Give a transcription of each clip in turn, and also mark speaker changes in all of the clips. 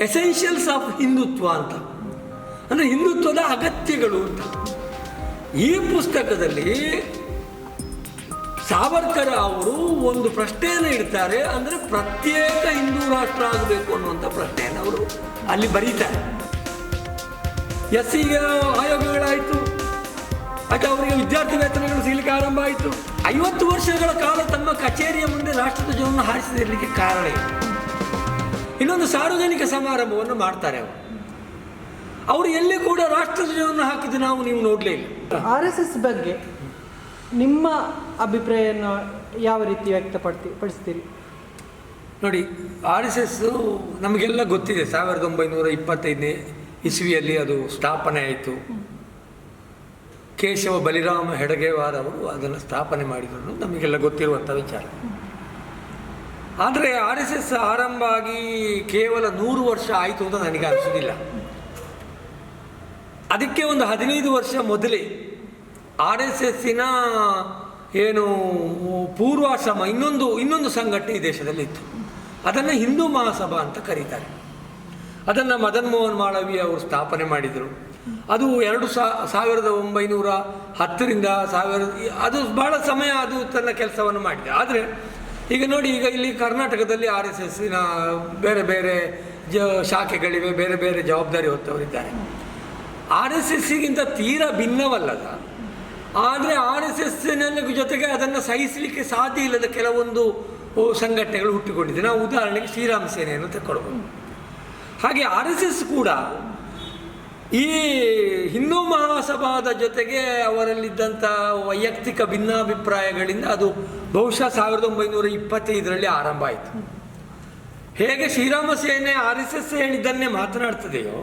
Speaker 1: Essentials of Hindutva ಅಂತ. ಅಂದರೆ ಹಿಂದುತ್ವದ ಅಗತ್ಯಗಳು ಅಂತ. ಈ ಪುಸ್ತಕದಲ್ಲಿ ಸಾವರ್ಕರ್ ಅವರು ಒಂದು ಪ್ರಶ್ನೆಯನ್ನು ಇಡ್ತಾರೆ. ಅಂದರೆ ಪ್ರತ್ಯೇಕ ಹಿಂದೂ ರಾಷ್ಟ್ರ ಆಗಬೇಕು ಅನ್ನುವಂಥ ಪ್ರಶ್ನೆಯನ್ನು ಅವರು ಅಲ್ಲಿ ಬರೀತಾರೆ. ಎಸ್ ಸಿ ಆಯೋಗಗಳಾಯಿತು. ಮತ್ತು ಅವರಿಗೆ ವಿದ್ಯಾರ್ಥಿ ವೇತನಗಳು ಸಿಗಲಿಕ್ಕೆ ಆರಂಭ ಆಯಿತು. ಐವತ್ತು ವರ್ಷಗಳ ಕಾಲ ತಮ್ಮ ಕಚೇರಿಯ ಮುಂದೆ ರಾಷ್ಟ್ರಧ್ವಜವನ್ನು ಹಾರಿಸದಿರಲಿಕ್ಕೆ ಕಾರಣ ಇನ್ನೊಂದು ಸಾರ್ವಜನಿಕ ಸಮಾರಂಭವನ್ನು ಮಾಡ್ತಾರೆ ಅವರು. ಅವರು ಎಲ್ಲಿ ಕೂಡ ರಾಷ್ಟ್ರಧ್ವಜವನ್ನು ಹಾಕಿದ್ದು ನಾವು ನೀವು ನೋಡಲೇ ಇಲ್ಲ.
Speaker 2: ಆರ್ ಎಸ್ ಎಸ್ ಬಗ್ಗೆ ನಿಮ್ಮ ಅಭಿಪ್ರಾಯವನ್ನು ಯಾವ ರೀತಿ ವ್ಯಕ್ತಪಡ್ತಿ ಪಡಿಸ್ತೀರಿ?
Speaker 1: ನೋಡಿ ಆರ್ ಎಸ್ ಎಸ್ ನಮಗೆಲ್ಲ ಗೊತ್ತಿದೆ. ಸಾವಿರದ ಒಂಬೈನೂರ ಇಪ್ಪತ್ತೈದನೇ ಇಸ್ವಿಯಲ್ಲಿ ಅದು ಸ್ಥಾಪನೆ ಆಯಿತು. ಕೇಶವ ಬಲಿರಾಮ ಹೆಡಗೇವಾರ್ ಅವರು ಅದನ್ನು ಸ್ಥಾಪನೆ ಮಾಡಿದ್ರು ನಮಗೆಲ್ಲ ಗೊತ್ತಿರುವಂಥ ವಿಚಾರ. ಆದರೆ ಆರ್ ಎಸ್ ಎಸ್ ಆರಂಭ ಆಗಿ ಕೇವಲ ನೂರು ವರ್ಷ ಆಯಿತು ಅಂತ ನನಗೆ ಅನಿಸೋದಿಲ್ಲ ಅದಕ್ಕೆ ಒಂದು ಹದಿನೈದು ವರ್ಷ ಮೊದಲೇ ಆರ್ ಎಸ್ ಎಸ್ಸಿನ ಏನು ಪೂರ್ವಾಶ್ರಮ, ಇನ್ನೊಂದು ಇನ್ನೊಂದು ಸಂಘಟನೆ ಈ ದೇಶದಲ್ಲಿ ಇತ್ತು ಅದನ್ನು ಹಿಂದೂ ಮಹಾಸಭಾ ಅಂತ ಕರೀತಾರೆ. ಅದನ್ನು ಮದನ್ ಮೋಹನ್ ಮಾಳವೀಯ ಅವರು ಸ್ಥಾಪನೆ ಮಾಡಿದರು. ಅದು ಎರಡು ಸಾವಿರದ ಒಂಬೈನೂರ ಹತ್ತರಿಂದ ಸಾವಿರದ, ಅದು ಬಹಳ ಸಮಯ ಅದು ತನ್ನ ಕೆಲಸವನ್ನು ಮಾಡಿದೆ. ಆದರೆ ಈಗ ನೋಡಿ, ಈಗ ಇಲ್ಲಿ ಕರ್ನಾಟಕದಲ್ಲಿ ಆರ್ ಎಸ್ ಎಸ್ಸಿನ ಬೇರೆ ಬೇರೆ ಜ ಶಾಖೆಗಳಿವೆ, ಬೇರೆ ಬೇರೆ ಜವಾಬ್ದಾರಿ ಹೊತ್ತವರಿದ್ದಾರೆ. ಆರ್ ಎಸ್ ಎಸ್ಸಿಗಿಂತ ತೀರಾ ಭಿನ್ನವಲ್ಲದ? ಆದರೆ ಆರ್ ಎಸ್ ಎಸ್ಸಿನ ಜೊತೆಗೆ ಅದನ್ನು ಸಹಿಸಲಿಕ್ಕೆ ಸಾಧ್ಯ ಇಲ್ಲದ ಕೆಲವೊಂದು ಸಂಘಟನೆಗಳು ಹುಟ್ಟಿಕೊಂಡಿದೆ. ನಾವು ಉದಾಹರಣೆಗೆ ಶ್ರೀರಾಮ ಸೇನೆಯನ್ನು ತಗೊಳ್ಬೋದು ಹಾಗೆ ಆರ್ ಎಸ್ ಎಸ್ ಕೂಡ ಈ ಹಿಂದೂ ಮಹಾಸಭಾದ ಜೊತೆಗೆ ಅವರಲ್ಲಿದ್ದಂಥ ವೈಯಕ್ತಿಕ ಭಿನ್ನಾಭಿಪ್ರಾಯಗಳಿಂದ ಅದು ಬಹುಶಃ ಸಾವಿರದ ಒಂಬೈನೂರ ಇಪ್ಪತ್ತೈದರಲ್ಲಿ ಆರಂಭ ಆಯಿತು. ಹೇಗೆ Srirama Sene R S S ಹೇಳಿದ್ದನ್ನೇ ಮಾತನಾಡ್ತದೆಯೋ,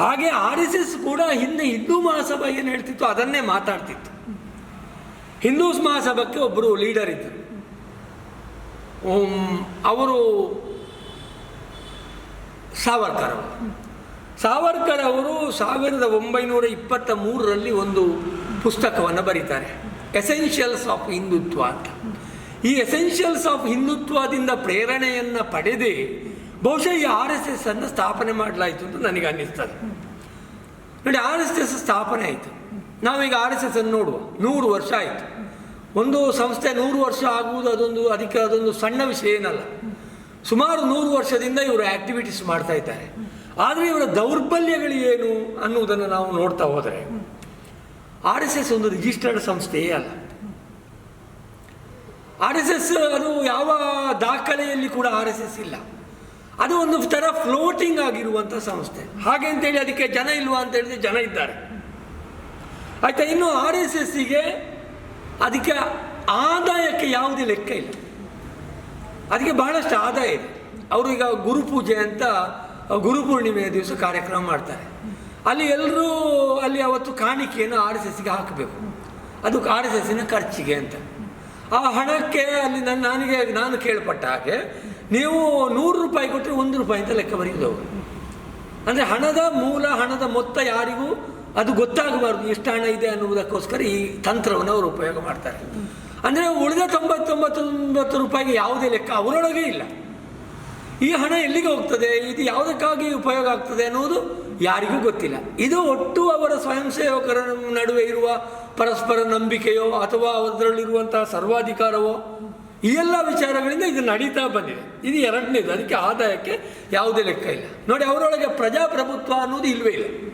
Speaker 1: ಹಾಗೆ ಆರ್ ಎಸ್ ಎಸ್ ಕೂಡ ಹಿಂದೆ ಹಿಂದೂ ಮಹಾಸಭಾ ಏನು ಹೇಳ್ತಿತ್ತು ಅದನ್ನೇ ಮಾತಾಡ್ತಿತ್ತು. ಹಿಂದೂ ಮಹಾಸಭಾಕ್ಕೆ ಒಬ್ಬರು ಲೀಡರ್ ಇದ್ದರು ಅವರು ಸಾವರ್ಕರ್ ಅವರು. ಸಾವರ್ಕರ್ ಅವರು ಸಾವಿರದ ಒಂಬೈನೂರ ಇಪ್ಪತ್ತ ಮೂರರಲ್ಲಿ ಒಂದು ಪುಸ್ತಕವನ್ನು ಬರೀತಾರೆ. ಎಸೆನ್ಷಿಯಲ್ಸ್ ಆಫ್ ಹಿಂದುತ್ವ ಅಂತ. ಈ ಎಸೆನ್ಷಿಯಲ್ಸ್ ಆಫ್ ಹಿಂದುತ್ವದಿಂದ ಪ್ರೇರಣೆಯನ್ನು ಪಡೆದೇ ಬಹುಶಃ ಈ ಆರ್ ಎಸ್ ಎಸ್ ಅನ್ನು ಸ್ಥಾಪನೆ ಮಾಡಲಾಯಿತು ಅಂತ ನನಗೆ ಅನ್ನಿಸ್ತದೆ. ನೋಡಿ ಆರ್ ಎಸ್ ಎಸ್ ಸ್ಥಾಪನೆ ಆಯಿತು. ನಾವೀಗ ಆರ್ ಎಸ್ ಎಸ್ ಅನ್ನು ನೋಡುವ. ನೂರು ವರ್ಷ ಆಯಿತು. ಒಂದು ಸಂಸ್ಥೆ ನೂರು ವರ್ಷ ಆಗುವುದು ಅದೊಂದು, ಅದಕ್ಕೆ ಅದೊಂದು ಸಣ್ಣ ವಿಷಯ ಏನಲ್ಲ. ಸುಮಾರು ನೂರು ವರ್ಷದಿಂದ ಇವರು ಆಕ್ಟಿವಿಟೀಸ್ ಮಾಡ್ತಾ ಇದ್ದಾರೆ. ಆದರೆ ಇವರ ದೌರ್ಬಲ್ಯಗಳು ಏನು ಅನ್ನುವುದನ್ನು ನಾವು ನೋಡ್ತಾ ಹೋದರೆ, ಆರ್ ಎಸ್ ಎಸ್ ಒಂದು ರಿಜಿಸ್ಟರ್ಡ್ ಸಂಸ್ಥೆಯೇ ಅಲ್ಲ. ಆರ್ ಎಸ್ ಎಸ್ ಅದು ಯಾವ ದಾಖಲೆಯಲ್ಲಿ ಕೂಡ ಆರ್ ಎಸ್ ಎಸ್ ಇಲ್ಲ. ಅದು ಒಂದು ಥರ ಫ್ಲೋಟಿಂಗ್ ಆಗಿರುವಂಥ ಸಂಸ್ಥೆ. ಹಾಗೆ ಅಂತೇಳಿ ಅದಕ್ಕೆ ಜನ ಇಲ್ವಾ ಅಂತ ಹೇಳಿದ್ರೆ ಜನ ಇದ್ದಾರೆ. ಆಯ್ತಾ, ಇನ್ನು ಆರ್ ಎಸ್ ಎಸ್ಸಿಗೆ ಅದಕ್ಕೆ ಆದಾಯಕ್ಕೆ ಯಾವುದೇ ಲೆಕ್ಕ ಇಲ್ಲ. ಅದಕ್ಕೆ ಬಹಳಷ್ಟು ಆದಾಯ ಇದೆ. ಅವರು ಈಗ ಗುರುಪೂಜೆ ಅಂತ ಗುರುಪೂರ್ಣಿಮೆಯ ದಿವಸ ಕಾರ್ಯಕ್ರಮ ಮಾಡ್ತಾರೆ. ಅಲ್ಲಿ ಎಲ್ಲರೂ ಅಲ್ಲಿ ಅವತ್ತು ಕಾಣಿಕೆಯನ್ನು ಆರ್ ಎಸ್ ಎಸ್ಗೆ ಹಾಕಬೇಕು. ಅದು ಆರ್ ಎಸ್ ಎಸ್ಸಿನ ಖರ್ಚಿಗೆ ಅಂತ. ಆ ಹಣಕ್ಕೆ ಅಲ್ಲಿ ನನ್ನ ನನಗೆ ನಾನು ಕೇಳ್ಪಟ್ಟ ಹಾಗೆ ನೀವು ನೂರು ರೂಪಾಯಿ ಕೊಟ್ಟರೆ ಒಂದು ರೂಪಾಯಿ ಅಂತ ಲೆಕ್ಕ ಬರೆಯೋದು ಅಂದರೆ ಹಣದ ಮೂಲ, ಹಣದ ಮೊತ್ತ ಯಾರಿಗೂ ಅದು ಗೊತ್ತಾಗಬಾರ್ದು. ಎಷ್ಟು ಹಣ ಇದೆ ಅನ್ನುವುದಕ್ಕೋಸ್ಕರ ಈ ತಂತ್ರವನ್ನು ಅವರು ಉಪಯೋಗ ಮಾಡ್ತಾರೆ. ಅಂದರೆ ಉಳಿದ ತೊಂಬತ್ತೊಂಬತ್ತೊಂಬತ್ತು ರೂಪಾಯಿಗೆ ಯಾವುದೇ ಲೆಕ್ಕ ಅವರೊಳಗೆ ಇಲ್ಲ. ಈ ಹಣ ಎಲ್ಲಿಗೆ ಹೋಗ್ತದೆ? ಇದು ಯಾವುದಕ್ಕಾಗಿ ಉಪಯೋಗ ಆಗ್ತದೆ ಅನ್ನೋದು ಯಾರಿಗೂ ಗೊತ್ತಿಲ್ಲ. ಇದು ಒಟ್ಟು ಅವರ ಸ್ವಯಂ ಸೇವಕರ ನಡುವೆ ಇರುವ ಪರಸ್ಪರ ನಂಬಿಕೆಯೋ ಅಥವಾ ಅದರಲ್ಲಿರುವಂತಹ ಸರ್ವಾಧಿಕಾರವೋ, ಈ ಎಲ್ಲ ವಿಚಾರಗಳಿಂದ ಇದು ನಡೀತಾ ಬಂದಿದೆ. ಇದು ಎರಡನೇದು. ಅದಕ್ಕೆ ಆದಾಯಕ್ಕೆ ಯಾವುದೇ ಲೆಕ್ಕ ಇಲ್ಲ. ನೋಡಿ, ಅವರೊಳಗೆ ಪ್ರಜಾಪ್ರಭುತ್ವ ಅನ್ನೋದು ಇಲ್ವೇ ಇಲ್ಲ.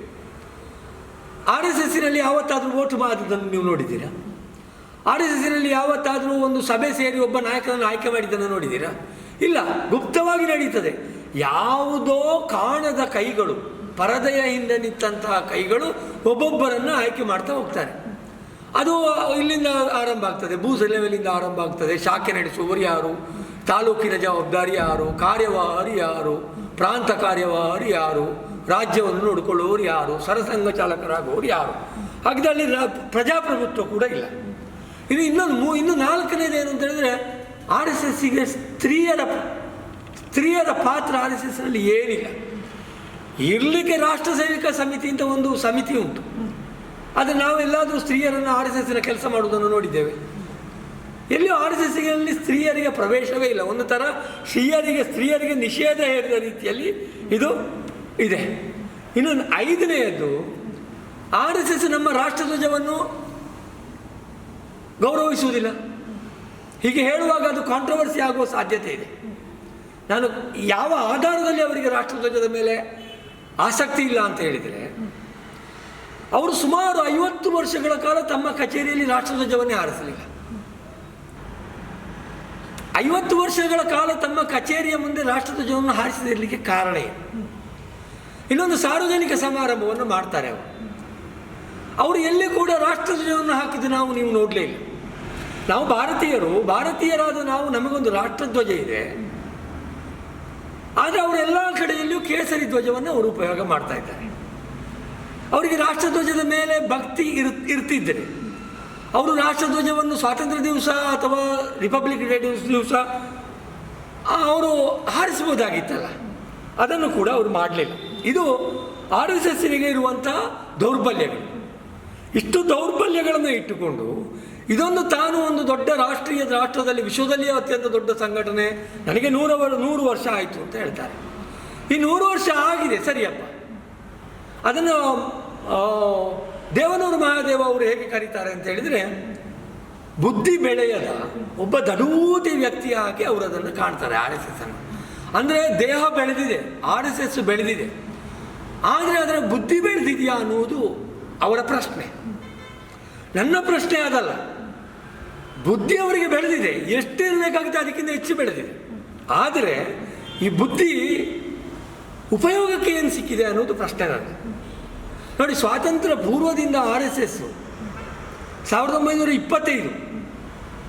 Speaker 1: ಆರ್ ಎಸ್ ಎಸ್ಸಿನಲ್ಲಿ ಯಾವತ್ತಾದರೂ ಓಟು ಮಾಡಿದ್ದನ್ನು ನೀವು ನೋಡಿದ್ದೀರಾ? ಆರ್ ಎಸ್ ಎಸ್ಸಿನಲ್ಲಿ ಯಾವತ್ತಾದರೂ ಒಂದು ಸಭೆ ಸೇರಿ ಒಬ್ಬ ನಾಯಕನನ್ನು ಆಯ್ಕೆ ಮಾಡಿದ್ದನ್ನು ನೋಡಿದ್ದೀರಾ? ಇಲ್ಲ, ಗುಪ್ತವಾಗಿ ನಡೀತದೆ. ಯಾವುದೋ ಕಾಣದ ಕೈಗಳು, ಪರದೆಯ ಹಿಂದೆ ನಿಂತಹ ಕೈಗಳು ಒಬ್ಬೊಬ್ಬರನ್ನು ಆಯ್ಕೆ ಮಾಡ್ತಾ ಹೋಗ್ತಾರೆ. ಅದು ಇಲ್ಲಿಂದ ಆರಂಭ ಆಗ್ತದೆ. ಭೂ ಸೆಲೆವೆಲಿಂದ ಆರಂಭ ಆಗ್ತದೆ. ಶಾಖೆ ನಡೆಸುವವರು ಯಾರು? ತಾಲೂಕಿನ ಜವಾಬ್ದಾರಿ ಯಾರು? ಕಾರ್ಯವಾರಿ ಯಾರು? ಪ್ರಾಂತ ಕಾರ್ಯವಾರಿ ಯಾರು? ರಾಜ್ಯವನ್ನು ನೋಡಿಕೊಳ್ಳುವವರು ಯಾರು? ಸರಸಂಘ ಚಾಲಕರಾಗುವವರು ಯಾರು? ಹಾಗಿದ್ದಲ್ಲಿ ಪ್ರಜಾಪ್ರಭುತ್ವ ಕೂಡ ಇಲ್ಲ. ಇದು ಇನ್ನೊಂದು ಮೂ, ಇನ್ನು ನಾಲ್ಕನೇದು ಏನು ಅಂತ ಹೇಳಿದ್ರೆ ಆರ್ ಎಸ್ ಎಸ್ಸಿಗೆ ಸ್ತ್ರೀಯರ ಸ್ತ್ರೀಯರ ಪಾತ್ರ ಆರ್ ಎಸ್ ಎಸ್ನಲ್ಲಿ ಏನಿಲ್ಲ. ಇರಲಿಕ್ಕೆ ರಾಷ್ಟ್ರ ಸೇವಿಕ ಸಮಿತಿ ಅಂತ ಒಂದು ಸಮಿತಿ ಉಂಟು. ಆದರೆ ನಾವೆಲ್ಲಾದರೂ ಸ್ತ್ರೀಯರನ್ನು ಆರ್ ಎಸ್ ಎಸ್ಸಿನ ಕೆಲಸ ಮಾಡುವುದನ್ನು ನೋಡಿದ್ದೇವೆ. ಎಲ್ಲಿಯೂ ಆರ್ ಎಸ್ ಎಸ್ನಲ್ಲಿ ಸ್ತ್ರೀಯರಿಗೆ ಪ್ರವೇಶವೇ ಇಲ್ಲ. ಒಂದು ಥರ ಸ್ತ್ರೀಯರಿಗೆ ಸ್ತ್ರೀಯರಿಗೆ ನಿಷೇಧ ಹೇರಿದ ರೀತಿಯಲ್ಲಿ ಇದು ಇದೆ. ಇನ್ನೊಂದು ಐದನೆಯದು ಆರ್ ಎಸ್ ಎಸ್ ನಮ್ಮ ರಾಷ್ಟ್ರಧ್ವಜವನ್ನು ಗೌರವಿಸುವುದಿಲ್ಲ. ಹೀಗೆ ಹೇಳುವಾಗ ಅದು ಕಾಂಟ್ರವರ್ಸಿ ಆಗುವ ಸಾಧ್ಯತೆ ಇದೆ. ನಾನು ಯಾವ ಆಧಾರದಲ್ಲಿ ಅವರಿಗೆ ರಾಷ್ಟ್ರಧ್ವಜದ ಮೇಲೆ ಆಸಕ್ತಿ ಇಲ್ಲ ಅಂತ ಹೇಳಿದರೆ, ಅವರು ಸುಮಾರು ಐವತ್ತು ವರ್ಷಗಳ ಕಾಲ ತಮ್ಮ ಕಚೇರಿಯಲ್ಲಿ ರಾಷ್ಟ್ರಧ್ವಜವನ್ನೇ ಹಾರಿಸಲಿಲ್ಲ. ಐವತ್ತು ವರ್ಷಗಳ ಕಾಲ ತಮ್ಮ ಕಚೇರಿಯ ಮುಂದೆ ರಾಷ್ಟ್ರಧ್ವಜವನ್ನು ಹಾರಿಸದಿರಲಿಕ್ಕೆ ಕಾರಣ ಏನು? ಇನ್ನೊಂದು ಸಾರ್ವಜನಿಕ ಸಮಾರಂಭವನ್ನು ಮಾಡ್ತಾರೆ ಅವರು. ಅವರು ಎಲ್ಲಿ ಕೂಡ ರಾಷ್ಟ್ರಧ್ವಜವನ್ನು ಹಾಕಿದ್ದು ನಾವು ನೀವು ನೋಡಲೇ ಇಲ್ಲ. ನಾವು ಭಾರತೀಯರು, ಭಾರತೀಯರಾದ ನಾವು ನಮಗೊಂದು ರಾಷ್ಟ್ರಧ್ವಜ ಇದೆ. ಆದರೆ ಅವರೆಲ್ಲ ಕಡೆಯಲ್ಲಿಯೂ ಕೇಸರಿ ಧ್ವಜವನ್ನು ಅವರು ಉಪಯೋಗ ಮಾಡ್ತಾ ಇದ್ದಾರೆ. ಅವರಿಗೆ ರಾಷ್ಟ್ರಧ್ವಜದ ಮೇಲೆ ಭಕ್ತಿ ಇರ್ ಇರ್ತಿದ್ದರೆ ಅವರು ರಾಷ್ಟ್ರಧ್ವಜವನ್ನು ಸ್ವಾತಂತ್ರ್ಯ ದಿವಸ ಅಥವಾ ರಿಪಬ್ಲಿಕ್ ಡೇ ದಿವಸ ಅವರು ಹಾರಿಸಬಹುದಾಗಿತ್ತಲ್ಲ. ಅದನ್ನು ಕೂಡ ಅವರು ಮಾಡಲಿಲ್ಲ. ಇದು ಆರ್ ಎಸ್ ಎಸ್ಸಿನಿಗೆ ಇರುವಂಥ ದೌರ್ಬಲ್ಯಗಳು. ಇಷ್ಟು ದೌರ್ಬಲ್ಯಗಳನ್ನು ಇಟ್ಟುಕೊಂಡು ಇದೊಂದು ತಾನು ಒಂದು ದೊಡ್ಡ ರಾಷ್ಟ್ರೀಯ ರಾಷ್ಟ್ರದಲ್ಲಿ ವಿಶ್ವದಲ್ಲಿಯೇ ಅತ್ಯಂತ ದೊಡ್ಡ ಸಂಘಟನೆ. ನನಗೆ ನೂರ ನೂರು ವರ್ಷ ಆಯಿತು ಅಂತ ಹೇಳ್ತಾರೆ. ಈ ನೂರು ವರ್ಷ ಆಗಿದೆ, ಸರಿಯಪ್ಪ. ಅದನ್ನು ದೇವನೂರು ಮಹಾದೇವ ಅವರು ಹೇಗೆ ಕರೀತಾರೆ ಅಂತ ಹೇಳಿದರೆ, ಬುದ್ಧಿ ಬೆಳೆಯದ ಒಬ್ಬ ದಡೂತಿ ವ್ಯಕ್ತಿಯಾಗಿ ಅವರು ಅದನ್ನು ಕಾಣ್ತಾರೆ, ಆರ್ ಎಸ್ ಎಸ್ ಅನ್ನು. ಅಂದರೆ ದೇಹ ಬೆಳೆದಿದೆ, ಆರ್ ಎಸ್ ಎಸ್ ಬೆಳೆದಿದೆ. ಆದರೆ ಅದರ ಬುದ್ಧಿ ಬೆಳೆದಿದೆಯಾ ಅನ್ನುವುದು ಅವರ ಪ್ರಶ್ನೆ. ನನ್ನ ಪ್ರಶ್ನೆ ಅದಲ್ಲ. ಬುದ್ಧಿ ಅವರಿಗೆ ಬೆಳೆದಿದೆ. ಎಷ್ಟು ಇರಬೇಕಾಗುತ್ತೆ ಅದಕ್ಕಿಂತ ಹೆಚ್ಚು ಬೆಳೆದಿದೆ. ಆದರೆ ಈ ಬುದ್ಧಿ ಉಪಯೋಗಕ್ಕೆ ಏನು ಸಿಕ್ಕಿದೆ ಅನ್ನೋದು ಪ್ರಶ್ನೆ ನಾನು. ನೋಡಿ, ಸ್ವಾತಂತ್ರ್ಯ ಪೂರ್ವದಿಂದ ಆರ್ ಎಸ್ ಎಸ್ ಸಾವಿರದ ಒಂಬೈನೂರ ಇಪ್ಪತ್ತೈದು,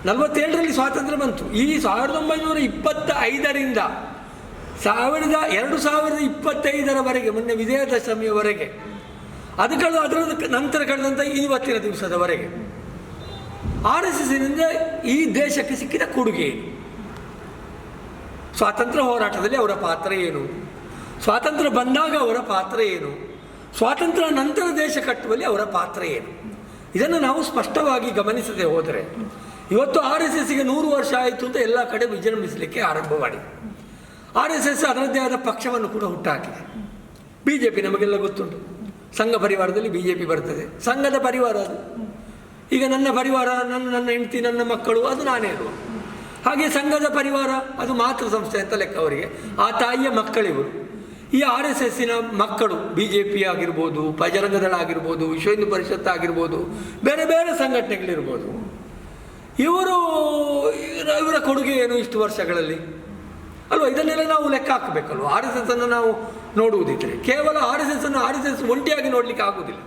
Speaker 1: ನಲವತ್ತೇಳರಲ್ಲಿ ಸ್ವಾತಂತ್ರ್ಯ ಬಂತು. ಈ ಸಾವಿರದ ಒಂಬೈನೂರ ಇಪ್ಪತ್ತ ಐದರಿಂದ ಸಾವಿರದ ಎರಡು ಸಾವಿರದ ಇಪ್ಪತ್ತೈದರವರೆಗೆ, ಮೊನ್ನೆ ವಿಜಯದಶಮಿಯವರೆಗೆ, ಅದು ಕಳೆದು ಅದರ ನಂತರ ಕಳೆದಂಥ ಇವತ್ತಿನ ದಿವಸದವರೆಗೆ. ಆರ್ ಎಸ್ ಎಸ್ನಿಂದ ಈ ದೇಶಕ್ಕೆ ಸಿಕ್ಕಿದ ಕೊಡುಗೆ ಏನು? ಸ್ವಾತಂತ್ರ್ಯ ಹೋರಾಟದಲ್ಲಿ ಅವರ ಪಾತ್ರ ಏನು? ಸ್ವಾತಂತ್ರ್ಯ ಬಂದಾಗ ಅವರ ಪಾತ್ರ ಏನು? ಸ್ವಾತಂತ್ರ್ಯ ನಂತರ ದೇಶ ಕಟ್ಟುವಲ್ಲಿ ಅವರ ಪಾತ್ರ ಏನು? ಇದನ್ನು ನಾವು ಸ್ಪಷ್ಟವಾಗಿ ಗಮನಿಸದೆ ಹೋದರೆ, ಇವತ್ತು ಆರ್ ಎಸ್ ಎಸ್ಗೆ ನೂರು ವರ್ಷ ಆಯಿತು ಅಂತ ಎಲ್ಲ ಕಡೆ ವಿಜೃಂಭಿಸಲಿಕ್ಕೆ ಆರಂಭ ಮಾಡಿ ಆರ್ ಎಸ್ ಎಸ್ ಅದರದ್ದೇ ಆದ ಪಕ್ಷವನ್ನು ಕೂಡ ಹುಟ್ಟಾಕಿದೆ. ಬಿ ಜೆ ನಮಗೆಲ್ಲ ಗೊತ್ತುಂಟು. ಸಂಘ ಪರಿವಾರದಲ್ಲಿ ಬಿ ಜೆ ಪಿ ಬರ್ತದೆ. ಸಂಘದ ಪರಿವಾರ ಅದು. ಈಗ ನನ್ನ ಪರಿವಾರ, ನನ್ನ ನನ್ನ ಹೆಂಡತಿ, ನನ್ನ ಮಕ್ಕಳು, ಅದು ನಾನೇ ಇರುವ ಹಾಗೆ ಸಂಘದ ಪರಿವಾರ, ಅದು ಮಾತೃ ಸಂಸ್ಥೆ ಅಂತ ಲೆಕ್ಕ ಅವರಿಗೆ. ಆ ತಾಯಿಯ ಮಕ್ಕಳಿವರು ಈ ಆರ್ ಎಸ್ ಎಸ್ಸಿನ ಮಕ್ಕಳು, ಬಿ ಜೆ ಪಿ ಆಗಿರ್ಬೋದು ಬಜರಂಗದಳ ಆಗಿರ್ಬೋದು ವಿಶ್ವ ಹಿಂದೂ ಪರಿಷತ್ ಆಗಿರ್ಬೋದು, ಬೇರೆ ಬೇರೆ ಸಂಘಟನೆಗಳಿರ್ಬೋದು. ಇವರು, ಇವರ- ಕೊಡುಗೆ ಏನು ಇಷ್ಟು ವರ್ಷಗಳಲ್ಲಿ? ಅಲ್ವಾ? ಇದನ್ನೆಲ್ಲ ನಾವು ಲೆಕ್ಕ ಹಾಕಬೇಕಲ್ವ? ಆರ್ ಎಸ್ ಎಸ್ ಅನ್ನು ನಾವು ನೋಡುವುದಿದ್ದರೆ ಕೇವಲ ಆರ್ ಎಸ್ ಎಸ್ ಅನ್ನು ಆರ್ ಎಸ್ ಎಸ್ ಒಂಟಿಯಾಗಿ ನೋಡಲಿಕ್ಕೆ ಆಗುವುದಿಲ್ಲ.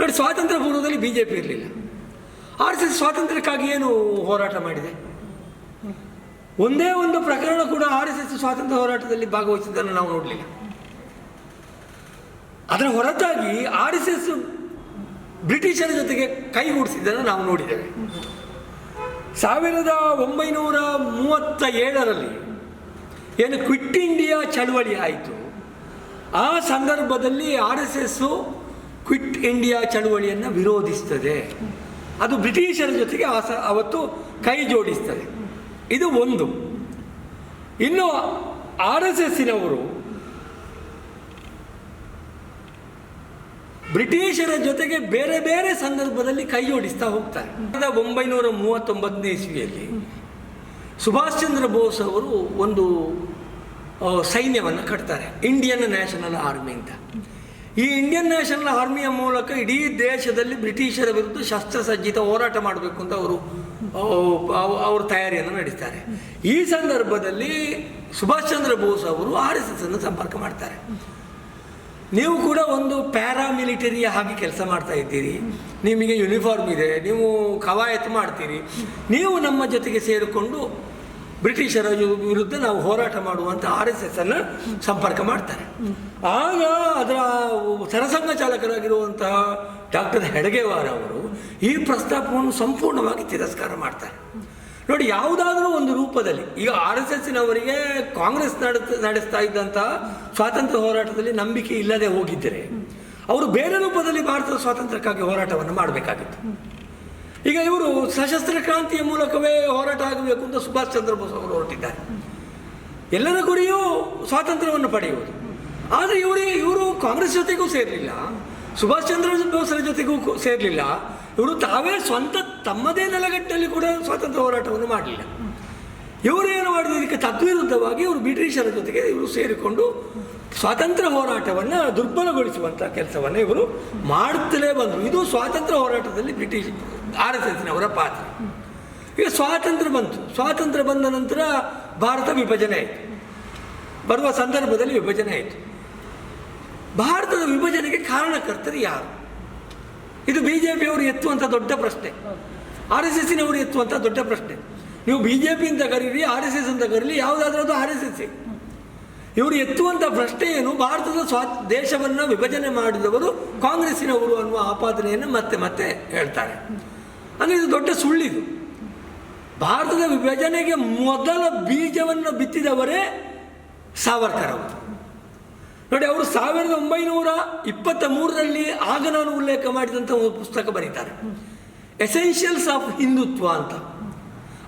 Speaker 1: ನೋಡಿ, ಸ್ವಾತಂತ್ರ್ಯ ಪೂರ್ವದಲ್ಲಿ ಬಿ ಜೆ ಪಿ ಇರಲಿಲ್ಲ. ಆರ್ ಎಸ್ ಎಸ್ ಸ್ವಾತಂತ್ರ್ಯಕ್ಕಾಗಿ ಏನು ಹೋರಾಟ ಮಾಡಿದೆ? ಒಂದೇ ಒಂದು ಪ್ರಕರಣ ಕೂಡ ಆರ್ ಎಸ್ ಎಸ್ ಸ್ವಾತಂತ್ರ್ಯ ಹೋರಾಟದಲ್ಲಿ ಭಾಗವಹಿಸಿದ್ದನ್ನು ನಾವು ನೋಡಲಿಲ್ಲ. ಅದರ ಹೊರತಾಗಿ ಆರ್ ಎಸ್ ಎಸ್ ಬ್ರಿಟಿಷರ ಜೊತೆಗೆ ಕೈಗೂಡಿಸಿದ್ದನ್ನು ನಾವು ನೋಡಿದ್ದೇವೆ. ಸಾವಿರದ ಒಂಬೈನೂರ ಮೂವತ್ತ ಏಳರಲ್ಲಿ ಏನು ಕ್ವಿಟ್ ಇಂಡಿಯಾ ಚಳವಳಿ ಆಯಿತು. ಆ ಸಂದರ್ಭದಲ್ಲಿ R S S quit India ಚಳವಳಿಯನ್ನು ವಿರೋಧಿಸ್ತದೆ. ಅದು ಬ್ರಿಟಿಷರ ಜೊತೆಗೆ ಆ ಅವತ್ತು ಕೈ ಜೋಡಿಸ್ತಾರೆ ಇದು ಒಂದು. ಇನ್ನು ಆರ್ ಎಸ್ ಎಸ್ಸಿನವರು ಬ್ರಿಟಿಷರ ಜೊತೆಗೆ ಬೇರೆ ಬೇರೆ ಸಂದರ್ಭದಲ್ಲಿ ಕೈ ಜೋಡಿಸ್ತಾ ಹೋಗ್ತಾರೆ. ಸಾವಿರದ ಒಂಬೈನೂರ ಮೂವತ್ತೊಂಬತ್ತನೇ ಇಸ್ವಿಯಲ್ಲಿ ಸುಭಾಷ್ ಚಂದ್ರ ಬೋಸ್ ಅವರು ಒಂದು ಸೈನ್ಯವನ್ನು ಕಟ್ತಾರೆ, ಇಂಡಿಯನ್ ನ್ಯಾಷನಲ್ ಆರ್ಮಿ ಅಂತ. ಈ ಇಂಡಿಯನ್ ನ್ಯಾಷನಲ್ ಆರ್ಮಿಯ ಮೂಲಕ ಇಡೀ ದೇಶದಲ್ಲಿ ಬ್ರಿಟಿಷರ ವಿರುದ್ಧ ಶಸ್ತ್ರಸಜ್ಜಿತ ಹೋರಾಟ ಮಾಡಬೇಕು ಅಂತ ಅವರು ಅವ್ರ ತಯಾರಿಯನ್ನು ನಡೆಸ್ತಾರೆ. ಈ ಸಂದರ್ಭದಲ್ಲಿ ಸುಭಾಷ್ ಚಂದ್ರ ಬೋಸ್ ಅವರು ಆರ್ ಎಸ್ ಎಸ್ ಅನ್ನು ಸಂಪರ್ಕ ಮಾಡ್ತಾರೆ. ನೀವು ಕೂಡ ಒಂದು ಪ್ಯಾರಾಮಿಲಿಟರಿಯ ಹಾಗೆ ಕೆಲಸ ಮಾಡ್ತಾ ಇದ್ದೀರಿ. ನಿಮಗೆ ಯೂನಿಫಾರ್ಮ್ ಇದೆ, ನೀವು ಕವಾಯತ್ ಮಾಡ್ತೀರಿ. ನೀವು ನಮ್ಮ ಜೊತೆಗೆ ಸೇರಿಕೊಂಡು ಬ್ರಿಟಿಷರ ವಿರುದ್ಧ ನಾವು ಹೋರಾಟ ಮಾಡುವಂಥ ಆರ್ ಎಸ್ ಎಸ್ ಅನ್ನು ಸಂಪರ್ಕ ಮಾಡ್ತಾರೆ. ಆಗ ಅದರ ಸರಸಂಘ ಚಾಲಕರಾಗಿರುವಂತಹ ಡಾಕ್ಟರ್ ಹೆಡಗೇವಾರ ಅವರು ಈ ಪ್ರಸ್ತಾಪವನ್ನು ಸಂಪೂರ್ಣವಾಗಿ ತಿರಸ್ಕಾರ ಮಾಡ್ತಾರೆ. ನೋಡಿ, ಯಾವುದಾದ್ರೂ ಒಂದು ರೂಪದಲ್ಲಿ ಈಗ ಆರ್ ಎಸ್ ಎಸ್ಸಿನವರಿಗೆ ಕಾಂಗ್ರೆಸ್ ನಡೆಸ್ತಾ ಇದ್ದಂತಹ ಸ್ವಾತಂತ್ರ್ಯ ಹೋರಾಟದಲ್ಲಿ ನಂಬಿಕೆ ಇಲ್ಲದೆ ಹೋಗಿದ್ದರೆ, ಅವರು ಬೇರೆ ರೂಪದಲ್ಲಿ ಭಾರತದ ಸ್ವಾತಂತ್ರ್ಯಕ್ಕಾಗಿ ಹೋರಾಟವನ್ನು ಮಾಡಬೇಕಾಗಿತ್ತು. ಈಗ ಇವರು ಸಶಸ್ತ್ರ ಕ್ರಾಂತಿಯ ಮೂಲಕವೇ ಹೋರಾಟ ಆಗಬೇಕು ಅಂತ ಸುಭಾಷ್ ಚಂದ್ರ ಬೋಸ್ ಅವರು ಹೊರಟಿದ್ದಾರೆ. ಎಲ್ಲರ ಗುರಿಯೂ ಸ್ವಾತಂತ್ರ್ಯವನ್ನು ಪಡೆಯುವುದು. ಆದರೆ ಇವರು ಇವರು ಕಾಂಗ್ರೆಸ್ ಜೊತೆಗೂ ಸೇರಲಿಲ್ಲ. ಸುಭಾಷ್ ಚಂದ್ರ ಬೋಸ್ರ ಜೊತೆಗೂ ಸೇರಲಿಲ್ಲ. ಇವರು ತಾವೇ ಸ್ವಂತ ತಮ್ಮದೇ ನೆಲಗಟ್ಟಲ್ಲಿ ಕೂಡ ಸ್ವಾತಂತ್ರ್ಯ ಹೋರಾಟವನ್ನು ಮಾಡಲಿಲ್ಲ. ಇವರು ಏನು ಮಾಡಿದ್ರು? ಇದಕ್ಕೆ ತದ್ವಿರುದ್ಧವಾಗಿ ಇವರು ಬ್ರಿಟಿಷರ ಜೊತೆಗೆ ಇವರು ಸೇರಿಕೊಂಡು ಸ್ವಾತಂತ್ರ್ಯ ಹೋರಾಟವನ್ನು ದುರ್ಬಲಗೊಳಿಸುವಂಥ ಕೆಲಸವನ್ನು ಇವರು ಮಾಡುತ್ತಲೇ ಬಂದರು. ಇದು ಸ್ವಾತಂತ್ರ್ಯ ಹೋರಾಟದಲ್ಲಿ ಬ್ರಿಟಿಷ್ ಆರ್ ಎಸ್ ಎಸ್ನವರ ಪಾತ್ರ. ಈಗ ಸ್ವಾತಂತ್ರ್ಯ ಬಂತು. ಸ್ವಾತಂತ್ರ್ಯ ಬಂದ ನಂತರ ಭಾರತ ವಿಭಜನೆ ಆಯಿತು. ಬರುವ ಸಂದರ್ಭದಲ್ಲಿ ವಿಭಜನೆ ಆಯಿತು. ಭಾರತದ ವಿಭಜನೆಗೆ ಕಾರಣಕರ್ತರು ಯಾರು? ಇದು ಬಿ ಜೆ ಪಿಯವರು ಎತ್ತುವಂಥ ದೊಡ್ಡ ಪ್ರಶ್ನೆ. ಆರ್ ಎಸ್ ಎಸ್ಸಿನವರು ಎತ್ತುವಂಥ ದೊಡ್ಡ ಪ್ರಶ್ನೆ. ನೀವು ಬಿ ಜೆ ಪಿ ಅಂತ ಕರೀರಿ ಆರ್ ಎಸ್ ಎಸ್ ಅಂತ ಕರೀರಿ, ಯಾವುದಾದ್ರೂ ಅದು ಆರ್ ಎಸ್ ಎಸ್ ಇವರು ಎತ್ತುವಂಥ ಪ್ರಶ್ನೆ ಏನು? ಭಾರತದ ಸ್ವಾ ದೇಶವನ್ನು ವಿಭಜನೆ ಮಾಡಿದವರು ಕಾಂಗ್ರೆಸ್ಸಿನವರು ಅನ್ನುವ ಆಪಾದನೆಯನ್ನು ಮತ್ತೆ ಮತ್ತೆ ಹೇಳ್ತಾರೆ. ಅಂದರೆ ಇದು ದೊಡ್ಡ ಸುಳ್ಳಿದು. ಭಾರತದ ವಿಭಜನೆಗೆ ಮೊದಲ ಬೀಜವನ್ನು ಬಿತ್ತಿದವರೇ ಸಾವರ್ಕರ್ ಅವರು ನೋಡಿ, ಅವರು ಸಾವಿರದ ಒಂಬೈನೂರ ಇಪ್ಪತ್ತ ಮೂರರಲ್ಲಿ ಆಗ ನಾನು ಉಲ್ಲೇಖ ಮಾಡಿದಂಥ ಒಂದು ಪುಸ್ತಕ ಬರೀತಾರೆ. ಎಸೆನ್ಷಿಯಲ್ಸ್ ಆಫ್ ಹಿಂದುತ್ವ ಅಂತ.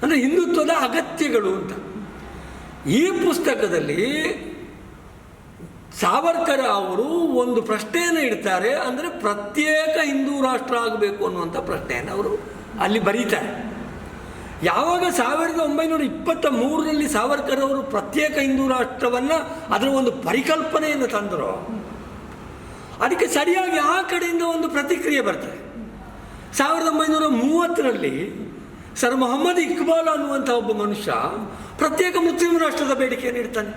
Speaker 1: ಅಂದರೆ ಹಿಂದುತ್ವದ ಅಗತ್ಯಗಳು ಅಂತ. ಈ ಪುಸ್ತಕದಲ್ಲಿ ಸಾವರ್ಕರ್ ಅವರು ಒಂದು ಪ್ರಶ್ನೆಯನ್ನು ಇಡ್ತಾರೆ ಅಂದರೆ ಪ್ರತ್ಯೇಕ ಹಿಂದೂ ರಾಷ್ಟ್ರ ಆಗಬೇಕು ಅನ್ನುವಂಥ ಪ್ರಶ್ನೆಯನ್ನು ಅವರು ಅಲ್ಲಿ ಬರೀತಾರೆ. ಯಾವಾಗ ಸಾವಿರದ ಒಂಬೈನೂರ ಇಪ್ಪತ್ತ ಮೂರರಲ್ಲಿ ಸಾವರ್ಕರ್ ಅವರು ಪ್ರತ್ಯೇಕ ಹಿಂದೂ ರಾಷ್ಟ್ರವನ್ನು ಅದರ ಒಂದು ಪರಿಕಲ್ಪನೆಯನ್ನು ತಂದರು, ಅದಕ್ಕೆ ಸರಿಯಾಗಿ ಆ ಕಡೆಯಿಂದ ಒಂದು ಪ್ರತಿಕ್ರಿಯೆ ಬರ್ತದೆ. ಸಾವಿರದ ಒಂಬೈನೂರ ಮೂವತ್ತರಲ್ಲಿ ಸರ್ ಮೊಹಮ್ಮದ್ ಇಕ್ಬಾಲ್ ಅನ್ನುವಂಥ ಒಬ್ಬ ಮನುಷ್ಯ ಪ್ರತ್ಯೇಕ ಮುಸ್ಲಿಂ ರಾಷ್ಟ್ರದ ಬೇಡಿಕೆಯನ್ನು ಇಡ್ತಾನೆ.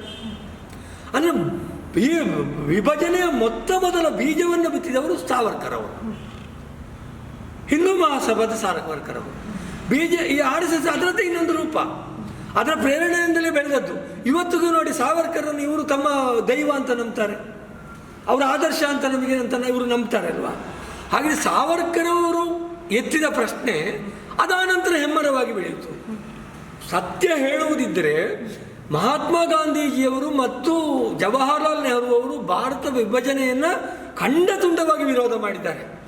Speaker 1: ಅಂದರೆ ಈ ವಿಭಜನೆಯ ಮೊತ್ತ ಮೊದಲ ಬೀಜವನ್ನು ಬಿತ್ತಿದವರು ಸಾವರ್ಕರ್ ಅವರು ಹಿಂದೂ ಮಹಾಸಭಾದ ಸಾವರ್ಕರ್ ಅವರು ಬೀಜ ಈ ಆರ್ ಎಸ್ ಎಸ್ ಅದರದ್ದೇ ಇನ್ನೊಂದು ರೂಪ. ಅದರ ಪ್ರೇರಣೆಯಿಂದಲೇ ಬೆಳೆದದ್ದು. ಇವತ್ತಿಗೂ ನೋಡಿ ಸಾವರ್ಕರನ್ನು ಇವರು ತಮ್ಮ ದೈವ ಅಂತ ನಂಬ್ತಾರೆ. ಅವರ ಆದರ್ಶ ಅಂತ ನಮಗೆ ಅಂತ ಇವರು ನಂಬ್ತಾರೆ ಅಲ್ವಾ? ಹಾಗೆ ಸಾವರ್ಕರ್ ಅವರು ಎತ್ತಿದ ಪ್ರಶ್ನೆ ಅದಾನಂತರ ಹೆಮ್ಮರವಾಗಿ ಬೆಳೆಯಿತು. ಸತ್ಯ ಹೇಳುವುದಿದ್ದರೆ ಮಹಾತ್ಮ ಗಾಂಧೀಜಿಯವರು ಮತ್ತು ಜವಾಹರ್ಲಾಲ್ ನೆಹರು ಅವರು ಭಾರತ ವಿಭಜನೆಯನ್ನು ಖಂಡ ತುಂಡವಾಗಿ ವಿರೋಧ ಮಾಡಿದ್ದಾರೆ.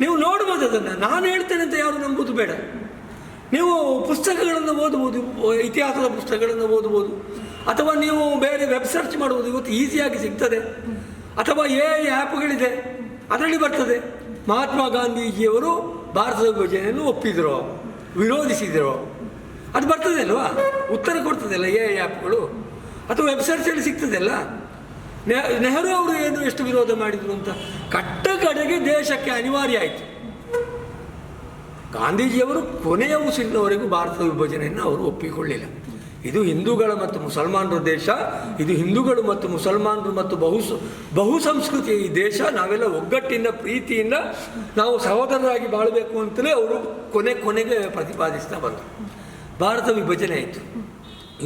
Speaker 1: ನೀವು ನೋಡ್ಬೋದು ಅದನ್ನು. ನಾನು ಹೇಳ್ತೇನೆ ಅಂತ ಯಾರು ನಂಬುದು ಬೇಡ. ನೀವು ಪುಸ್ತಕಗಳನ್ನು ಓದ್ಬೋದು ಇತಿಹಾಸದ ಪುಸ್ತಕಗಳನ್ನು ಓದ್ಬೋದು ಅಥವಾ ನೀವು ಬೇರೆ ವೆಬ್ ಸರ್ಚ್ ಮಾಡ್ಬೋದು ಇವತ್ತು ಈಸಿಯಾಗಿ ಸಿಗ್ತದೆ. ಅಥವಾ ಎ ಆ್ಯಪ್ಗಳಿದೆ ಅದರಲ್ಲಿ ಬರ್ತದೆ. ಮಹಾತ್ಮ ಗಾಂಧೀಜಿಯವರು ಭಾರತದ ವಿಭಜನೆಯನ್ನು ಒಪ್ಪಿದ್ರು, ವಿರೋಧಿಸಿದರು ಅದು ಬರ್ತದೆ ಅಲ್ವಾ? ಉತ್ತರ ಕೊಡ್ತದಲ್ಲ ಎ ಆ್ಯಪ್ಗಳು ಅಥವಾ ವೆಬ್ಸೈಟ್ಸಲ್ಲಿ ಸಿಗ್ತದಲ್ಲ? ನೆಹ- ನೆಹರು ಅವರು ಏನು ಎಷ್ಟು ವಿರೋಧ ಮಾಡಿದರು ಅಂತ? ಕಟ್ಟ ಕಡೆಗೆ ದೇಶಕ್ಕೆ ಅನಿವಾರ್ಯ ಆಯಿತು. ಗಾಂಧೀಜಿಯವರು ಕೊನೆಯ ಉಸಿರಿನವರೆಗೂ ಭಾರತದ ವಿಭಜನೆಯನ್ನು ಅವರು ಒಪ್ಪಿಕೊಳ್ಳಿಲ್ಲ. ಇದು ಹಿಂದೂಗಳ ಮತ್ತು ಮುಸಲ್ಮಾನರ ದೇಶ, ಇದು ಹಿಂದೂಗಳು ಮತ್ತು ಮುಸಲ್ಮಾನರು ಮತ್ತು ಬಹು ಬಹು ಸಂಸ್ಕೃತಿಯ ಈ ದೇಶ, ನಾವೆಲ್ಲ ಒಗ್ಗಟ್ಟಿನ ಪ್ರೀತಿಯಿಂದ ನಾವು ಸಹೋದರರಾಗಿ ಬಾಳಬೇಕು ಅಂತಲೇ ಅವರು ಕೊನೆ ಕೊನೆಗೆ ಪ್ರತಿಪಾದಿಸ್ತಾ ಬಂದರು. ಭಾರತ ವಿಭಜನೆ ಆಯಿತು.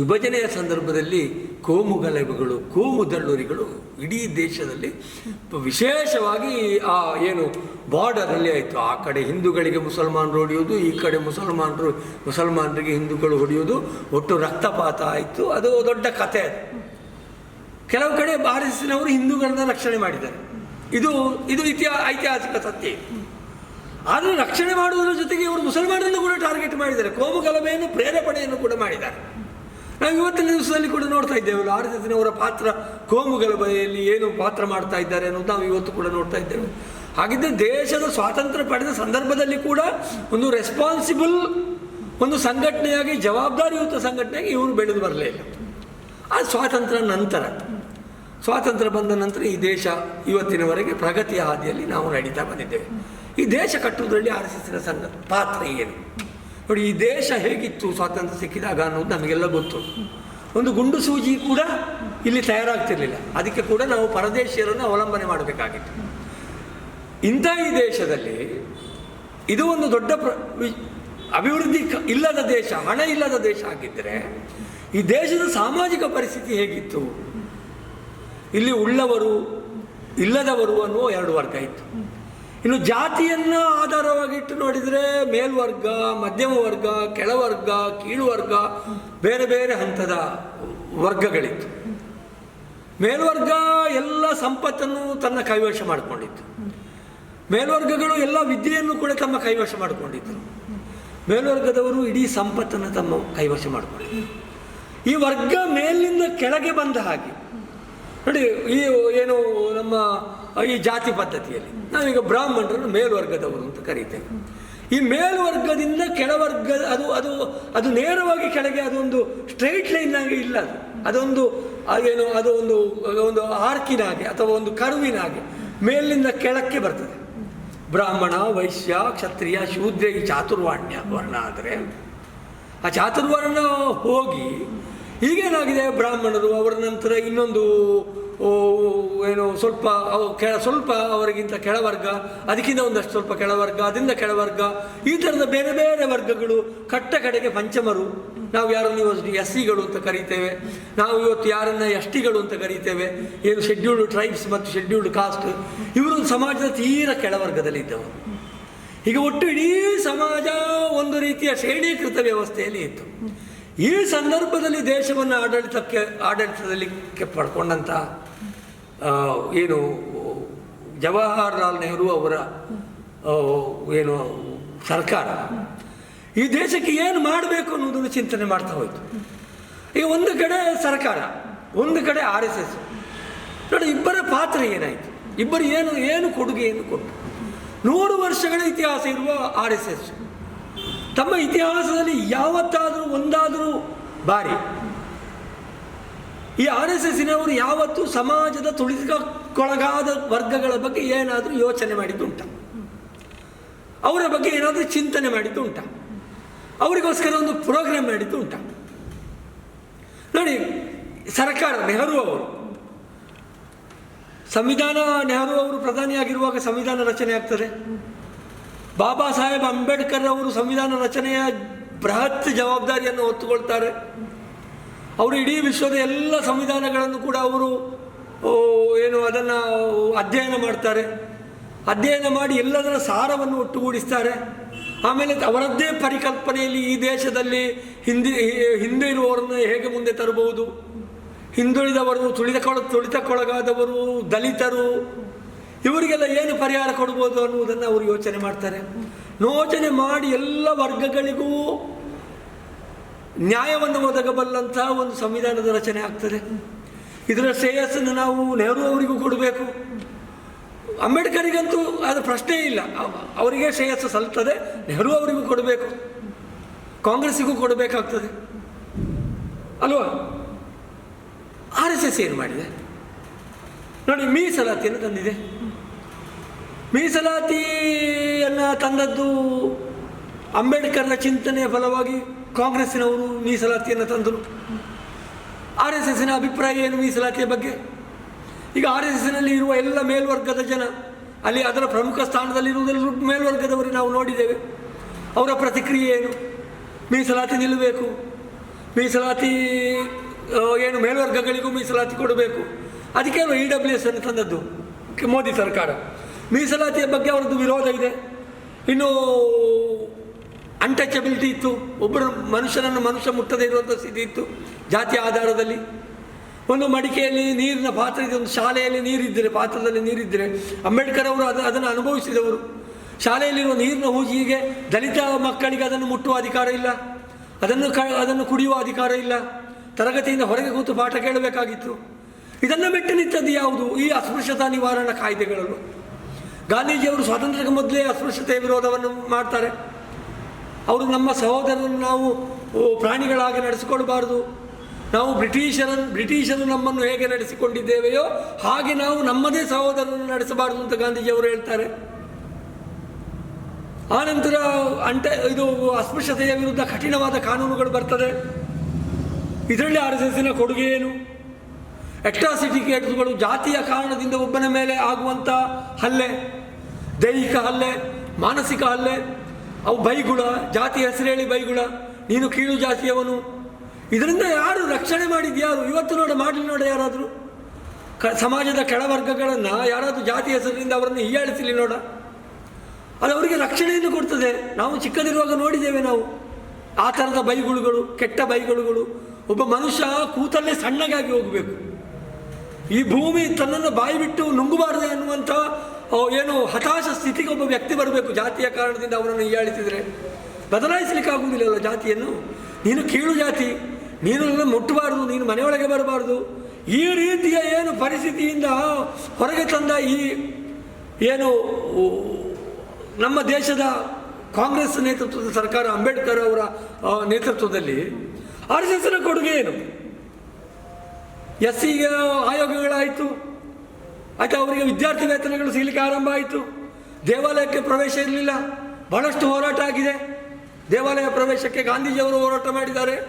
Speaker 1: ವಿಭಜನೆಯ ಸಂದರ್ಭದಲ್ಲಿ ಕೋಮು ಗಲಭೆಗಳು, ಕೋಮು ದಳ್ಳುರಿಗಳು ಇಡೀ ದೇಶದಲ್ಲಿ ವಿಶೇಷವಾಗಿ ಆ ಏನು ಬಾರ್ಡರಲ್ಲಿ ಆಯಿತು. ಆ ಕಡೆ ಹಿಂದೂಗಳಿಗೆ ಮುಸಲ್ಮಾನರು ಹೊಡೆಯೋದು, ಈ ಕಡೆ ಮುಸಲ್ಮಾನರು, ಮುಸಲ್ಮಾನರಿಗೆ ಹಿಂದೂಗಳು ಹೊಡೆಯೋದು, ಒಟ್ಟು ರಕ್ತಪಾತ ಆಯಿತು. ಅದು ದೊಡ್ಡ ಕಥೆ ಅದು. ಕೆಲವು ಕಡೆ ಭಾರತದವರು ಹಿಂದೂಗಳನ್ನ ರಕ್ಷಣೆ ಮಾಡಿದ್ದಾರೆ. ಇದು ಇದು ಇತಿಹಾ, ಐತಿಹಾಸಿಕ ಸತ್ಯ. ಆದರೆ ರಕ್ಷಣೆ ಮಾಡುವುದರ ಜೊತೆಗೆ ಇವರು ಮುಸಲ್ಮಾನರನ್ನು ಕೂಡ ಟಾರ್ಗೆಟ್ ಮಾಡಿದ್ದಾರೆ. ಕೋಮು ಗಲಭೆಯನ್ನು ಪ್ರೇರೇಪಣೆಯನ್ನು ಕೂಡ ಮಾಡಿದ್ದಾರೆ. ನಾವು ಇವತ್ತಿನ ದಿವಸದಲ್ಲಿ ಕೂಡ ನೋಡ್ತಾ ಇದ್ದೇವೆ ಆರ್ ಎಸ್ ಎಸ್ನವರ ಪಾತ್ರ ಕೋಮು ಗಲಭೆಯಲ್ಲಿ ಏನು ಪಾತ್ರ ಮಾಡ್ತಾ ಇದ್ದಾರೆ ಅನ್ನೋದು ನಾವು ಇವತ್ತು ಕೂಡ ನೋಡ್ತಾ ಇದ್ದೇವೆ. ಹಾಗಿದ್ದರೆ ದೇಶದ ಸ್ವಾತಂತ್ರ್ಯ ಪಡೆದ ಸಂದರ್ಭದಲ್ಲಿ ಕೂಡ ಒಂದು ರೆಸ್ಪಾನ್ಸಿಬಲ್ ಒಂದು ಸಂಘಟನೆಯಾಗಿ, ಜವಾಬ್ದಾರಿಯುತ ಸಂಘಟನೆಯಾಗಿ ಇವರು ಬೆಳೆದು ಬರಲೇ ಇಲ್ಲ. ಅದು ಸ್ವಾತಂತ್ರ್ಯ ನಂತರ, ಸ್ವಾತಂತ್ರ್ಯ ಬಂದ ನಂತರ ಈ ದೇಶ ಇವತ್ತಿನವರೆಗೆ ಪ್ರಗತಿಯ ಹಾದಿಯಲ್ಲಿ ನಾವು ನಡೀತಾ ಬಂದಿದ್ದೇವೆ. ಈ ದೇಶ ಕಟ್ಟುವುದರಲ್ಲಿ ಆರ್ ಎಸ್ ಎಸ್ನ ಸಂಘ ಪಾತ್ರ ಏನು? ನೋಡಿ, ಈ ದೇಶ ಹೇಗಿತ್ತು ಸ್ವಾತಂತ್ರ್ಯ ಸಿಕ್ಕಿದಾಗ ಅನ್ನೋದು ನಮಗೆಲ್ಲ ಗೊತ್ತು. ಒಂದು ಗುಂಡು ಸೂಜಿ ಕೂಡ ಇಲ್ಲಿ ತಯಾರಾಗ್ತಿರ್ಲಿಲ್ಲ. ಅದಕ್ಕೆ ಕೂಡ ನಾವು ಪರದೇಶಿಯರನ್ನು ಅವಲಂಬನೆ ಮಾಡಬೇಕಾಗಿತ್ತು. ಇಂಥ ಈ ದೇಶದಲ್ಲಿ ಇದು ಒಂದು ದೊಡ್ಡ ಪ್ರ ಅಭಿವೃದ್ಧಿ ಇಲ್ಲದ ದೇಶ, ಹಣ ಇಲ್ಲದ ದೇಶ ಆಗಿದ್ದರೆ ಈ ದೇಶದ ಸಾಮಾಜಿಕ ಪರಿಸ್ಥಿತಿ ಹೇಗಿತ್ತು? ಇಲ್ಲಿ ಉಳ್ಳವರು, ಇಲ್ಲದವರು ಅನ್ನುವ ಎರಡು ವರ್ಗ ಇತ್ತು. ಇನ್ನು ಜಾತಿಯನ್ನು ಆಧಾರವಾಗಿಟ್ಟು ನೋಡಿದರೆ ಮೇಲ್ವರ್ಗ, ಮಧ್ಯಮ ವರ್ಗ, ಕೆಳವರ್ಗ, ಕೀಳುವರ್ಗ, ಬೇರೆ ಬೇರೆ ಹಂತದ ವರ್ಗಗಳಿತ್ತು. ಮೇಲ್ವರ್ಗ ಎಲ್ಲ ಸಂಪತ್ತನ್ನು ತನ್ನ ಕೈವಶ ಮಾಡಿಕೊಂಡಿತ್ತು. ಮೇಲ್ವರ್ಗಗಳು ಎಲ್ಲ ವಿದ್ಯೆಯನ್ನು ಕೂಡ ತಮ್ಮ ಕೈವಶ ಮಾಡಿಕೊಂಡಿದ್ದರು ಮೇಲ್ವರ್ಗದವರು ಇಡೀ ಸಂಪತ್ತನ್ನು ತಮ್ಮ ಕೈವಶ ಮಾಡಿಕೊಂಡಿದ್ದರು ಈ ವರ್ಗ ಮೇಲಿಂದ ಕೆಳಗೆ ಬಂದ ಹಾಗೆ. ನೋಡಿ, ಈ ಏನು ನಮ್ಮ ಈ ಜಾತಿ ಪದ್ಧತಿಯಲ್ಲಿ. ನಾವೀಗ ಬ್ರಾಹ್ಮಣರನ್ನು ಮೇಲ್ವರ್ಗದವರು ಅಂತ ಕರೀತೇವೆ. ಈ ಮೇಲ್ವರ್ಗದಿಂದ ಕೆಳವರ್ಗ, ಅದು ಅದು ಅದು ನೇರವಾಗಿ ಕೆಳಗೆ ಅದೊಂದು ಸ್ಟ್ರೈಟ್ ಲೈನ್ ಆಗಿ ಇಲ್ಲ ಅದು. ಅದೊಂದು, ಅದೇನು, ಅದು ಒಂದು ಒಂದು ಆರ್ಕಿನ ಹಾಗೆ ಅಥವಾ ಒಂದು ಕರುವಿನ ಹಾಗೆ ಮೇಲಿನಿಂದ ಕೆಳಕ್ಕೆ ಬರ್ತದೆ. ಬ್ರಾಹ್ಮಣ, ವೈಶ್ಯ, ಕ್ಷತ್ರಿಯ, ಶೂದ್ರ, ಈ ಚಾತುರ್ವಾಣ್ಯ, ವರ್ಣ ಆದರೆ. ಆ ಚಾತುರ್ವರ್ಣ ಹೋಗಿ ಈಗೇನಾಗಿದೆ? ಬ್ರಾಹ್ಮಣರು ಅವರ ನಂತರ ಇನ್ನೊಂದು ಏನು ಸ್ವಲ್ಪ ಅವು ಕೆಳ ಸ್ವಲ್ಪ ಅವರಿಗಿಂತ ಕೆಳವರ್ಗ, ಅದಕ್ಕಿಂತ ಒಂದಷ್ಟು ಸ್ವಲ್ಪ ಕೆಳವರ್ಗ, ಅದರಿಂದ ಕೆಳವರ್ಗ, ಈ ಥರದ ಬೇರೆ ಬೇರೆ ವರ್ಗಗಳು ಕಟ್ಟ ಕಡೆಗೆ ಪಂಚಮರು. ನಾವು ಯಾರನ್ನು ಇವತ್ತು ಎಸ್ ಸಿಗಳು ಅಂತ ಕರೀತೇವೆ. ನಾವು ಇವತ್ತು ಯಾರನ್ನು ಎಸ್ ಟಿಗಳು ಅಂತ ಕರೀತೇವೆ. ಏನು ಶೆಡ್ಯೂಲ್ಡ್ ಟ್ರೈಬ್ಸ್ ಮತ್ತು ಶೆಡ್ಯೂಲ್ಡ್ ಕಾಸ್ಟ್ ಇವರು ಸಮಾಜದ ತೀರ ಕೆಳವರ್ಗದಲ್ಲಿ ಇದ್ದವರು ಈಗ ಒಟ್ಟು ಇಡೀ ಸಮಾಜ ಒಂದು ರೀತಿಯ ಶ್ರೇಣೀಕೃತ ವ್ಯವಸ್ಥೆಯಲ್ಲಿ ಇತ್ತು. ಈ ಸಂದರ್ಭದಲ್ಲಿ ದೇಶವನ್ನು ಆಡಳಿತಕ್ಕೆ, ಆಡಳಿತದಲ್ಲಿ ಪಡ್ಕೊಂಡಂತಹ ಏನು ಜವಾಹರ್ಲಾಲ್ ನೆಹರು ಅವರ ಏನು, ಸರ್ಕಾರ. ಈ ದೇಶಕ್ಕೆ ಏನು ಮಾಡಬೇಕು ಅನ್ನೋದನ್ನು ಚಿಂತನೆ ಮಾಡ್ತಾ ಹೋಯಿತು. ಈ ಒಂದು ಕಡೆ ಸರ್ಕಾರ, ಒಂದು ಕಡೆ ಆರ್ ಎಸ್ ಎಸ್. ನೋಡಿ, ಇಬ್ಬರ ಪಾತ್ರ ಏನಾಯಿತು? ಇಬ್ಬರು ಏನು ಏನು ಕೊಡುಗೆಯನ್ನು ಕೊಟ್ಟು ನೂರು ವರ್ಷಗಳ ಇತಿಹಾಸ ಇರುವ ಆರ್ ಎಸ್ ಎಸ್. ತಮ್ಮ ಇತಿಹಾಸದಲ್ಲಿ ಯಾವತ್ತಾದರೂ ಒಂದಾದರೂ ಬಾರಿ ಈ ಆರ್ ಎಸ್ ಎಸ್ಸಿನವರು ಯಾವತ್ತೂ ಸಮಾಜದ ತುಳಿತಕ್ಕೊಳಗಾದ ವರ್ಗಗಳ ಬಗ್ಗೆ ಏನಾದರೂ ಯೋಚನೆ ಮಾಡಿದ್ದುಂಟ. ಅವರ ಬಗ್ಗೆ ಏನಾದರೂ ಚಿಂತನೆ ಮಾಡಿದ್ದು ಉಂಟ ಅವರಿಗೋಸ್ಕರ ಒಂದು ಪ್ರೋಗ್ರಾಮ್ ಮಾಡಿದ್ದು ಉಂಟ ನೋಡಿ, ಸರ್ಕಾರ, ನೆಹರು ಅವರು. ಸಂವಿಧಾನ, ನೆಹರು ಅವರು ಪ್ರಧಾನಿಯಾಗಿರುವಾಗ ಸಂವಿಧಾನ ರಚನೆ ಆಗ್ತದೆ. ಬಾಬಾ ಸಾಹೇಬ್ ಅಂಬೇಡ್ಕರ್ ಅವರು ಸಂವಿಧಾನ ರಚನೆಯ ಬೃಹತ್ ಜವಾಬ್ದಾರಿಯನ್ನು ಹೊತ್ತುಕೊಳ್ತಾರೆ ಅವರು ಇಡೀ ವಿಶ್ವದ ಎಲ್ಲ ಸಂವಿಧಾನಗಳನ್ನು ಕೂಡ ಅವರು ಏನು ಅದನ್ನು ಅಧ್ಯಯನ ಮಾಡ್ತಾರೆ. ಅಧ್ಯಯನ ಮಾಡಿ ಎಲ್ಲದರ ಸಾರವನ್ನು ಒಟ್ಟುಗೂಡಿಸ್ತಾರೆ. ಆಮೇಲೆ ಅವರದ್ದೇ ಪರಿಕಲ್ಪನೆಯಲ್ಲಿ ಈ ದೇಶದಲ್ಲಿ ಹಿಂದಿ ಹಿಂದೆ ಇರುವವರನ್ನು ಹೇಗೆ ಮುಂದೆ ತರಬಹುದು? ಹಿಂದುಳಿದವರು ತುಳಿತಕೊಳ ತುಳಿತಕ್ಕೊಳಗಾದವರು, ದಲಿತರು, ಇವರಿಗೆಲ್ಲ ಏನು ಪರಿಹಾರ ಕೊಡ್ಬೋದು ಅನ್ನುವುದನ್ನು ಅವರು ಯೋಚನೆ ಮಾಡ್ತಾರೆ. ಯೋಚನೆ ಮಾಡಿ ಎಲ್ಲ ವರ್ಗಗಳಿಗೂ ನ್ಯಾಯವನ್ನು ಒದಗಬಲ್ಲಂತಹ ಒಂದು ಸಂವಿಧಾನದ ರಚನೆ ಆಗ್ತದೆ. ಇದರ ಶ್ರೇಯಸ್ಸನ್ನು ನಾವು ನೆಹರು ಅವರಿಗೂ ಕೊಡಬೇಕು. ಅಂಬೇಡ್ಕರಿಗಂತೂ ಅದು ಪ್ರಶ್ನೆ ಇಲ್ಲ. ಅವ- ಅವರಿಗೆ ಶ್ರೇಯಸ್ಸು ಸಲ್ತದೆ, ನೆಹರು ಅವರಿಗೂ ಕೊಡಬೇಕು. ಕಾಂಗ್ರೆಸ್ಸಿಗೂ ಕೊಡಬೇಕಾಗ್ತದೆ. ಅಲ್ವಾ? ಆರ್ ಎಸ್ ಎಸ್ ಏನು ಮಾಡಿದೆ? ನೋಡಿ, ಮೀಸಲಾತಿಯನ್ನು ತಂದಿದೆ. ಮೀಸಲಾತಿಯನ್ನು ತಂದದ್ದು ಅಂಬೇಡ್ಕರ್ನ ಚಿಂತನೆಯ ಫಲವಾಗಿ ಕಾಂಗ್ರೆಸ್ಸಿನವರು ಮೀಸಲಾತಿಯನ್ನು ತಂದರು. ಆರ್ ಎಸ್ ಎಸ್ಸಿನ ಅಭಿಪ್ರಾಯ ಏನು ಮೀಸಲಾತಿಯ ಬಗ್ಗೆ? ಈಗ ಆರ್ ಎಸ್ ಎಸ್ನಲ್ಲಿ ಇರುವ ಎಲ್ಲ ಮೇಲ್ವರ್ಗದ ಜನ, ಅಲ್ಲಿ ಅದರ ಪ್ರಮುಖ ಸ್ಥಾನದಲ್ಲಿರುವುದೆಲ್ಲರೂ ಮೇಲ್ವರ್ಗದವರು ನಾವು ನೋಡಿದ್ದೇವೆ. ಅವರ ಪ್ರತಿಕ್ರಿಯೆ ಏನು? ಮೀಸಲಾತಿ ನಿಲ್ಲಬೇಕು. ಮೀಸಲಾತಿ ಏನು ಮೇಲ್ವರ್ಗಗಳಿಗೂ ಮೀಸಲಾತಿ ಕೊಡಬೇಕು. ಅದಕ್ಕೆ ಅವರು ಇ ಡಬ್ಲ್ಯೂ ಎಸ್ ಅನ್ನು ತಂದದ್ದು ಮೋದಿ ಸರ್ಕಾರ. ಮೀಸಲಾತಿಯ ಬಗ್ಗೆ ಅವರದ್ದು ವಿರೋಧ ಇದೆ. ಇನ್ನು ಅನ್ಟಚಬಿಲಿಟಿ ಇತ್ತು. ಒಬ್ಬರು ಮನುಷ್ಯನನ್ನು ಮನುಷ್ಯ ಮುಟ್ಟದೇ ಇರುವಂಥ ಸ್ಥಿತಿ ಇತ್ತು. ಜಾತಿ ಆಧಾರದಲ್ಲಿ. ಒಂದು ಮಡಿಕೆಯಲ್ಲಿ ನೀರಿನ ಪಾತ್ರ ಇದೆ, ಒಂದು ಶಾಲೆಯಲ್ಲಿ ನೀರಿದ್ದರೆ, ಪಾತ್ರದಲ್ಲಿ ನೀರಿದ್ದರೆ, ಅಂಬೇಡ್ಕರ್ ಅವರು ಅದು, ಅದನ್ನು ಅನುಭವಿಸಿದವರು. ಶಾಲೆಯಲ್ಲಿರುವ ನೀರಿನ ಹೂಜಿಗೆ ದಲಿತ ಮಕ್ಕಳಿಗೆ ಅದನ್ನು ಮುಟ್ಟುವ ಅಧಿಕಾರ ಇಲ್ಲ. ಅದನ್ನು ಕ, ಅದನ್ನು ಕುಡಿಯುವ ಅಧಿಕಾರ ಇಲ್ಲ. ತರಗತಿಯಿಂದ ಹೊರಗೆ ಕೂತು ಪಾಠ ಕೇಳಬೇಕಾಗಿತ್ತು. ಇದನ್ನು ಮೆಟ್ಟಿ ನಿಂತದ್ದು ಯಾವುದು? ಈ ಅಸ್ಪೃಶ್ಯತಾ ನಿವಾರಣಾ ಕಾಯ್ದೆಗಳಲ್ಲೂ. ಗಾಂಧೀಜಿಯವರು ಸ್ವಾತಂತ್ರ್ಯಕ್ಕೆ ಮೊದಲೇ ಅಸ್ಪೃಶ್ಯತೆಯ ವಿರೋಧವನ್ನು ಮಾಡ್ತಾರೆ. ಅವರು ನಮ್ಮ ಸಹೋದರರನ್ನು ನಾವು ಪ್ರಾಣಿಗಳಾಗಿ ನಡೆಸಿಕೊಳ್ಬಾರ್ದು ನಾವು ಬ್ರಿಟಿಷರನ್ನು ಬ್ರಿಟಿಷರು ನಮ್ಮನ್ನು ಹೇಗೆ ನಡೆಸಿಕೊಂಡಿದ್ದೇವೆಯೋ ಹಾಗೆ ನಾವು ನಮ್ಮದೇ ಸಹೋದರರನ್ನು ನಡೆಸಬಾರದು ಅಂತ ಗಾಂಧೀಜಿಯವರು ಹೇಳ್ತಾರೆ. ಆನಂತರ ಅಂಟ, ಇದು ಅಸ್ಪೃಶ್ಯತೆಯ ವಿರುದ್ಧ ಕಠಿಣವಾದ ಕಾನೂನುಗಳು ಬರ್ತದೆ. ಇದರಲ್ಲಿ ಆರ್ ಎಸ್ ಎಸ್ಸಿನ ಕೊಡುಗೆ ಏನು? ಅಟ್ರಾಸಿಟಿ ಕೇಸುಗಳು ಜಾತಿಯ ಕಾರಣದಿಂದ ಒಬ್ಬನ ಮೇಲೆ ಆಗುವಂಥ ಹಲ್ಲೆ, ದೈಹಿಕ ಹಲ್ಲೆ, ಮಾನಸಿಕ ಹಲ್ಲೆ ಅವು ಬೈಗುಳ ಜಾತಿ ಹೆಸರು ಹೇಳಿ ಬೈಗುಳ ನೀನು ಕೀಳು ಜಾತಿಯವನು. ಇದರಿಂದ ಯಾರು ರಕ್ಷಣೆ ಮಾಡಿದ್ಯಾರು ಇವತ್ತು ನೋಡ ಮಾಡಲಿ ನೋಡ ಯಾರಾದರೂ. ಕ ಸಮಾಜದ ಕೆಳವರ್ಗಗಳನ್ನು ಯಾರಾದರೂ ಜಾತಿ ಹೆಸರಿನಿಂದ ಅವರನ್ನು ಹೀಯಾಳಿಸಲಿ ನೋಡ. ಅದು ಅವರಿಗೆ ರಕ್ಷಣೆಯನ್ನು ಕೊಡ್ತದೆ. ನಾವು ಚಿಕ್ಕದಿರುವಾಗ ನೋಡಿದ್ದೇವೆ ನಾವು. ಆ ಥರದ ಬೈಗುಳುಗಳು ಕೆಟ್ಟ ಬೈಗುಳುಗಳು. ಒಬ್ಬ ಮನುಷ್ಯ ಕೂತಲ್ಲೇ ಸಣ್ಣಗಾಗಿ ಹೋಗಬೇಕು. ಈ ಭೂಮಿ ತನ್ನನ್ನು ಬಾಯಿ ಬಿಟ್ಟು ನುಂಗಬಾರದೆ ಅನ್ನುವಂಥ ಆ, ಏನು ಹತಾಶ ಸ್ಥಿತಿಗೆ ಒಬ್ಬ ವ್ಯಕ್ತಿ ಬರಬೇಕು? ಜಾತಿಯ ಕಾರಣದಿಂದ ಅವರನ್ನು ಹೀಯಾಳಿಸಿದರೆ ಬದಲಾಯಿಸಲಿಕ್ಕಾಗುವುದಿಲ್ಲಲ್ಲ ಜಾತಿಯನ್ನು? ನೀನು ಕೀಳು ಜಾತಿ, ನೀನು ನನ್ನ ಮುಟ್ಟಬಾರದು, ನೀನು ಮನೆಯೊಳಗೆ ಬರಬಾರದು. ಈ ರೀತಿಯ ಏನು ಪರಿಸ್ಥಿತಿಯಿಂದ ಹೊರಗೆ ತಂದ ಈ ಏನು ನಮ್ಮ ದೇಶದ ಕಾಂಗ್ರೆಸ್ ನೇತೃತ್ವದ ಸರ್ಕಾರ ಅಂಬೇಡ್ಕರ್ ಅವರ ನೇತೃತ್ವದಲ್ಲಿ ಆರ್ ಎಸ್ ಎಸ್ನ ಕೊಡುಗೆ ಏನು? ಎಸ್ ಸಿ ಆಯೋಗಗಳಾಯಿತು. ಆಯ್ತು, ಅವರಿಗೆ ವಿದ್ಯಾರ್ಥಿ ವೇತನಗಳು ಸಿಗಲಿಕ್ಕೆ ಆರಂಭ ಆಯಿತು. ದೇವಾಲಯಕ್ಕೆ ಪ್ರವೇಶ ಇರಲಿಲ್ಲ. ಬಹಳಷ್ಟು ಹೋರಾಟ ಆಗಿದೆ. ದೇವಾಲಯ ಪ್ರವೇಶಕ್ಕೆ ಗಾಂಧೀಜಿಯವರು ಹೋರಾಟ ಮಾಡಿದ್ದಾರೆ.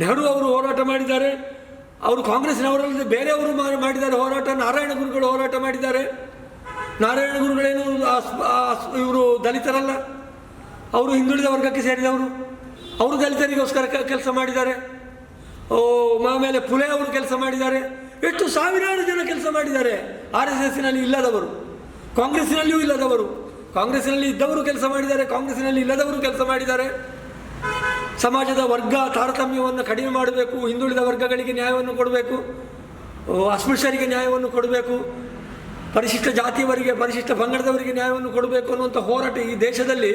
Speaker 1: ನೆಹರು ಅವರು ಹೋರಾಟ ಮಾಡಿದ್ದಾರೆ. ಅವರು ಕಾಂಗ್ರೆಸ್ನವರಲ್ಲದೆ ಬೇರೆಯವರು ಮಾಡಿದ್ದಾರೆ ಹೋರಾಟ. ನಾರಾಯಣ ಗುರುಗಳು ಹೋರಾಟ ಮಾಡಿದ್ದಾರೆ. ನಾರಾಯಣ ಗುರುಗಳೇನು ಇವರು ದಲಿತರಲ್ಲ. ಅವರು ಹಿಂದುಳಿದ ವರ್ಗಕ್ಕೆ ಸೇರಿದವರು. ಅವರು ದಲಿತರಿಗೋಸ್ಕರ ಕೆಲಸ ಮಾಡಿದ್ದಾರೆ. ಓ ಆಮೇಲೆ ಪುಲೆ ಅವರು ಕೆಲಸ ಮಾಡಿದ್ದಾರೆ. ಎಷ್ಟು ಸಾವಿರಾರು ಜನ ಕೆಲಸ ಮಾಡಿದ್ದಾರೆ. ಆರ್ ಎಸ್ ಎಸ್ನಲ್ಲಿ ಇಲ್ಲದವರು ಕಾಂಗ್ರೆಸ್ನಲ್ಲಿಯೂ ಇಲ್ಲದವರು ಕಾಂಗ್ರೆಸ್ನಲ್ಲಿ ಇದ್ದವರು ಕೆಲಸ ಮಾಡಿದ್ದಾರೆ ಕಾಂಗ್ರೆಸ್ನಲ್ಲಿ ಇಲ್ಲದವರು ಕೆಲಸ ಮಾಡಿದ್ದಾರೆ. ಸಮಾಜದ ವರ್ಗ ತಾರತಮ್ಯವನ್ನು ಕಡಿಮೆ ಮಾಡಬೇಕು, ಹಿಂದುಳಿದ ವರ್ಗಗಳಿಗೆ ನ್ಯಾಯವನ್ನು ಕೊಡಬೇಕು, ಅಸ್ಪೃಶ್ಯರಿಗೆ ನ್ಯಾಯವನ್ನು ಕೊಡಬೇಕು, ಪರಿಶಿಷ್ಟ ಜಾತಿಯವರಿಗೆ, ಪರಿಶಿಷ್ಟ ಪಂಗಡದವರಿಗೆ ನ್ಯಾಯವನ್ನು ಕೊಡಬೇಕು ಅನ್ನುವಂಥ ಹೋರಾಟ ಈ ದೇಶದಲ್ಲಿ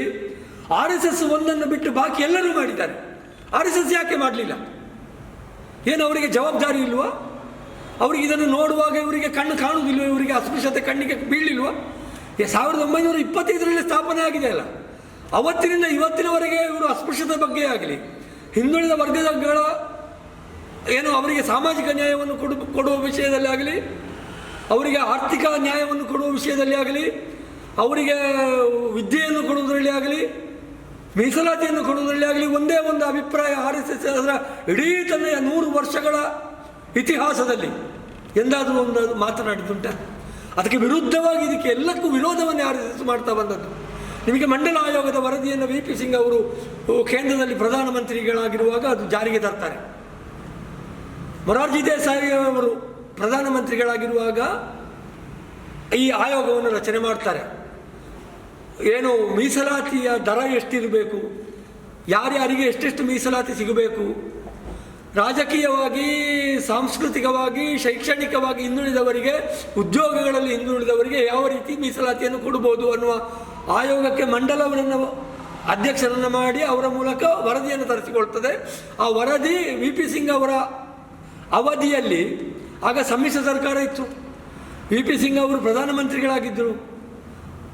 Speaker 1: ಆರ್ ಎಸ್ ಎಸ್ ಒಂದನ್ನು ಬಿಟ್ಟು ಬಾಕಿ ಎಲ್ಲರೂ ಮಾಡಿದ್ದಾರೆ. ಆರ್ ಎಸ್ ಎಸ್ ಯಾಕೆ ಮಾಡಲಿಲ್ಲ? ಏನು ಅವರಿಗೆ ಜವಾಬ್ದಾರಿ ಇಲ್ವಾ? ಅವರಿಗೆ ಇದನ್ನು ನೋಡುವಾಗ ಇವರಿಗೆ ಕಣ್ಣು ಕಾಣುವುದಿಲ್ಲ ಇವರಿಗೆ ಅಸ್ಪೃಶ್ಯತೆ ಕಣ್ಣಿಗೆ ಬೀಳಿಲ್ವ ಸಾವಿರದ ಒಂಬೈನೂರ ಇಪ್ಪತ್ತೈದರಲ್ಲಿ ಸ್ಥಾಪನೆ ಆಗಿದೆ ಅಲ್ಲ. ಅವತ್ತಿನಿಂದ ಇವತ್ತಿನವರೆಗೆ ಇವರು ಅಸ್ಪೃಶ್ಯತೆ ಬಗ್ಗೆ ಆಗಲಿ, ಹಿಂದುಳಿದ ವರ್ಗದಗಳ ಏನು ಅವರಿಗೆ ಸಾಮಾಜಿಕ ನ್ಯಾಯವನ್ನು ಕೊಡು, ಕೊಡುವ ವಿಷಯದಲ್ಲಿ ಆಗಲಿ, ಅವರಿಗೆ ಆರ್ಥಿಕ ನ್ಯಾಯವನ್ನು ಕೊಡುವ ವಿಷಯದಲ್ಲಿ ಆಗಲಿ, ಅವರಿಗೆ ವಿದ್ಯೆಯನ್ನು ಕೊಡುವುದರಲ್ಲಿ ಆಗಲಿ, ಮೀಸಲಾತಿಯನ್ನು ಕೊಡುವುದರಲ್ಲಿ ಆಗಲಿ, ಒಂದೇ ಒಂದು ಅಭಿಪ್ರಾಯ ಆರ್ ಎಸ್ ಎಸ್ ಅದರ ಇಡೀ ತನ್ನ ನೂರು ವರ್ಷಗಳ ಇತಿಹಾಸದಲ್ಲಿ ಎಂದಾದರೂ ಒಂದು ಮಾತನಾಡಿದ್ದುಂಟ? ಅದಕ್ಕೆ ವಿರುದ್ಧವಾಗಿ ಇದಕ್ಕೆ ಎಲ್ಲಕ್ಕೂ ವಿರೋಧವನ್ನು ಯಾರು ಮಾಡ್ತಾ ಬಂದದ್ದು. ನಿಮಗೆ ಮಂಡಲ ಆಯೋಗದ ವರದಿಯನ್ನು ವಿ ಪಿ ಸಿಂಗ್ ಅವರು ಕೇಂದ್ರದಲ್ಲಿ ಪ್ರಧಾನಮಂತ್ರಿಗಳಾಗಿರುವಾಗ ಅದು ಜಾರಿಗೆ ತರ್ತಾರೆ. ಮೊರಾರ್ಜಿ ದೇಸಾಯಿ ಅವರು ಪ್ರಧಾನಮಂತ್ರಿಗಳಾಗಿರುವಾಗ ಈ ಆಯೋಗವನ್ನು ರಚನೆ ಮಾಡ್ತಾರೆ. ಏನು ಮೀಸಲಾತಿಯ ದರ ಎಷ್ಟಿರಬೇಕು? ಯಾರ್ಯಾರಿಗೆ ಎಷ್ಟೆಷ್ಟು ಮೀಸಲಾತಿ ಸಿಗಬೇಕು? ರಾಜಕೀಯವಾಗಿ, ಸಾಂಸ್ಕೃತಿಕವಾಗಿ, ಶೈಕ್ಷಣಿಕವಾಗಿ ಹಿಂದುಳಿದವರಿಗೆ, ಉದ್ಯೋಗಗಳಲ್ಲಿ ಹಿಂದುಳಿದವರಿಗೆ ಯಾವ ರೀತಿ ಮೀಸಲಾತಿಯನ್ನು ಕೊಡಬಹುದು ಅನ್ನುವ ಆಯೋಗಕ್ಕೆ ಮಂಡಲವನ್ನು ಅಧ್ಯಕ್ಷರನ್ನು ಮಾಡಿ ಅವರ ಮೂಲಕ ವರದಿಯನ್ನು ತರಿಸಿಕೊಳ್ತದೆ. ಆ ವರದಿ ವಿ. ಪಿ. ಸಿಂಗ್ ಅವರ ಅವಧಿಯಲ್ಲಿ ಆಗ ಸಮ್ಮಿಶ್ರ ಸರ್ಕಾರ ಇತ್ತು. ವಿ. ಪಿ. ಸಿಂಗ್ ಅವರು ಪ್ರಧಾನಮಂತ್ರಿಗಳಾಗಿದ್ದರು.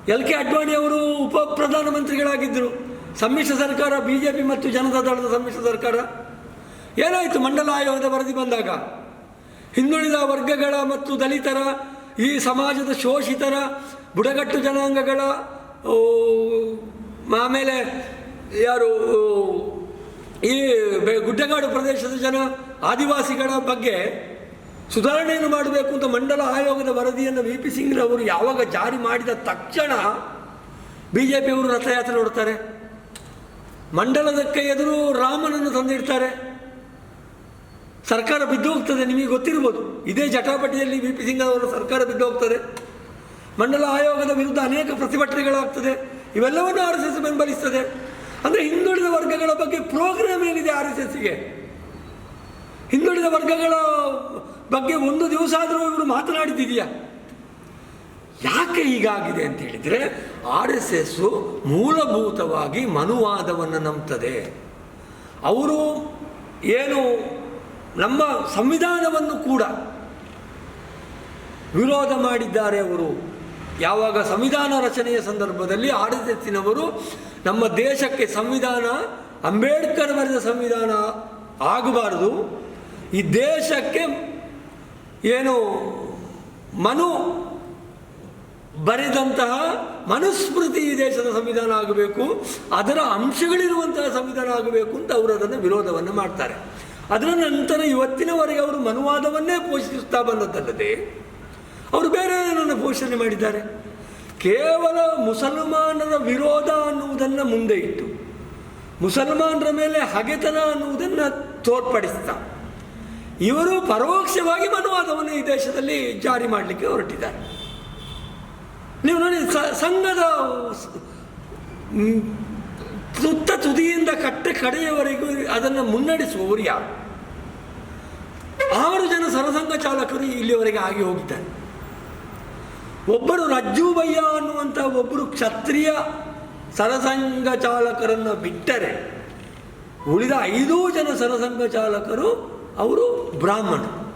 Speaker 1: ಎಲ್. ಕೆ. ಅಡ್ವಾಣಿ ಅವರು ಉಪ ಪ್ರಧಾನಮಂತ್ರಿಗಳಾಗಿದ್ದರು. ಸಮ್ಮಿಶ್ರ ಸರ್ಕಾರ, ಬಿ. ಜೆ. ಪಿ ಮತ್ತು ಜನತಾ ದಳದ ಸಮ್ಮಿಶ್ರ ಸರ್ಕಾರ. ಏನಾಯಿತು ಮಂಡಲ ಆಯೋಗದ ವರದಿ ಬಂದಾಗ? ಹಿಂದುಳಿದ ವರ್ಗಗಳ ಮತ್ತು ದಲಿತರ, ಈ ಸಮಾಜದ ಶೋಷಿತರ ಬುಡಗಟ್ಟು ಜನಾಂಗಗಳ ಆಮೇಲೆ ಯಾರು ಈ ಗುಡ್ಡಗಾಡು ಪ್ರದೇಶದ ಜನ, ಆದಿವಾಸಿಗಳ ಬಗ್ಗೆ ಸುಧಾರಣೆಯನ್ನು ಮಾಡಬೇಕು ಅಂತ ಮಂಡಲ ಆಯೋಗದ ವರದಿಯನ್ನು ವಿ. ಪಿ. ಸಿಂಗ್ರವರು ಯಾವಾಗ ಜಾರಿ ಮಾಡಿದ ತಕ್ಷಣ ಬಿ ಜೆ ಪಿಯವರು ರಥಯಾತ್ರೆ ನೋಡ್ತಾರೆ. ಮಂಡಲದಕ್ಕೆ ಎದುರು ರಾಮನನ್ನು ತಂದಿಡ್ತಾರೆ. ಸರ್ಕಾರ ಬಿದ್ದು ಹೋಗ್ತದೆ ನಿಮಗೆ ಗೊತ್ತಿರ್ಬೋದು. ಇದೇ ಜಟಾಪಟಿಯಲ್ಲಿ ವಿ ಪಿ ಸಿಂಗ್ ಅವರ ಸರ್ಕಾರ ಬಿದ್ದು ಹೋಗ್ತದೆ ಮಂಡಲ ಆಯೋಗದ ವಿರುದ್ಧ ಅನೇಕ ಪ್ರತಿಭಟನೆಗಳಾಗ್ತದೆ. ಇವೆಲ್ಲವನ್ನು ಆರ್ ಎಸ್ ಎಸ್ ಬೆಂಬಲಿಸ್ತದೆ. ಅಂದರೆ ಹಿಂದುಳಿದ ವರ್ಗಗಳ ಬಗ್ಗೆ ಪ್ರೋಗ್ರಾಮ್ ಏನಿದೆ ಆರ್ ಎಸ್ ಎಸ್ಗೆ ಹಿಂದುಳಿದ ವರ್ಗಗಳ ಬಗ್ಗೆ ಒಂದು ದಿವಸ ಆದರೂ ಇವರು ಮಾತನಾಡಿದ್ದಿದೆಯಾ ಯಾಕೆ ಹೀಗಾಗಿದೆ ಅಂತ ಹೇಳಿದರೆ ಆರ್ ಎಸ್ ಎಸ್ಸು ಮೂಲಭೂತವಾಗಿ ಮನುವಾದವನ್ನು ನಂಬ್ತದೆ. ಅವರು ಏನು ನಮ್ಮ ಸಂವಿಧಾನವನ್ನು ಕೂಡ ವಿರೋಧ ಮಾಡಿದ್ದಾರೆ ಅವರು. ಯಾವಾಗ ಸಂವಿಧಾನ ರಚನೆಯ ಸಂದರ್ಭದಲ್ಲಿ ಆಡಳಿತಿನವರು ನಮ್ಮ ದೇಶಕ್ಕೆ ಸಂವಿಧಾನ, ಅಂಬೇಡ್ಕರ್ ಬರೆದ ಸಂವಿಧಾನ ಆಗಬಾರದು. ಈ ದೇಶಕ್ಕೆ ಏನು ಮನು ಬರೆದಂತಹ ಮನುಸ್ಮೃತಿ ಈ ದೇಶದ ಸಂವಿಧಾನ ಆಗಬೇಕು, ಅದರ ಅಂಶಗಳಿರುವಂತಹ ಸಂವಿಧಾನ ಆಗಬೇಕು ಅಂತ ಅವರು ಅದನ್ನು ವಿರೋಧವನ್ನು ಮಾಡ್ತಾರೆ. ಅದರ ನಂತರ ಇವತ್ತಿನವರೆಗೆ ಅವರು ಮನುವಾದವನ್ನೇ ಪೋಷಿಸುತ್ತಾ ಬಂದದ್ದಲ್ಲದೆ ಅವರು ಬೇರೆ ಏನನ್ನು ಪೋಷಣೆ ಮಾಡಿದ್ದಾರೆ? ಕೇವಲ ಮುಸಲ್ಮಾನರ ವಿರೋಧ ಅನ್ನುವುದನ್ನು ಮುಂದೆ ಇಟ್ಟು, ಮುಸಲ್ಮಾನರ ಮೇಲೆ ಹಗೆತನ ಅನ್ನುವುದನ್ನು ತೋರ್ಪಡಿಸ್ತಾ, ಇವರು ಪರೋಕ್ಷವಾಗಿ ಮನುವಾದವನ್ನು ಈ ದೇಶದಲ್ಲಿ ಜಾರಿ ಮಾಡಲಿಕ್ಕೆ ಹೊರಟಿದ್ದಾರೆ. ನೀವು ನೋಡಿ ಸಂಘದ ಸ್- ಮ್, ತುತ್ತ ತುದಿಯಿಂದ ಕಟ್ಟೆ ಕಡೆಯವರೆಗೂ ಅದನ್ನು ಮುನ್ನಡೆಸುವವರು ಯಾರು? ಆರು ಜನ ಸರಸಂಘ ಚಾಲಕರು ಇಲ್ಲಿವರೆಗೆ ಆಗಿ ಹೋಗಿದ್ದಾರೆ. ಒಬ್ಬರು ರಜ್ಜು ಬಯ್ಯ ಅನ್ನುವಂಥ ಒಬ್ಬರು ಕ್ಷತ್ರಿಯ ಸರಸಂಘ ಚಾಲಕರನ್ನು ಬಿಟ್ಟರೆ ಉಳಿದ ಐದೂ ಜನ ಸರಸಂಘ ಚಾಲಕರು ಅವರು ಬ್ರಾಹ್ಮಣರು.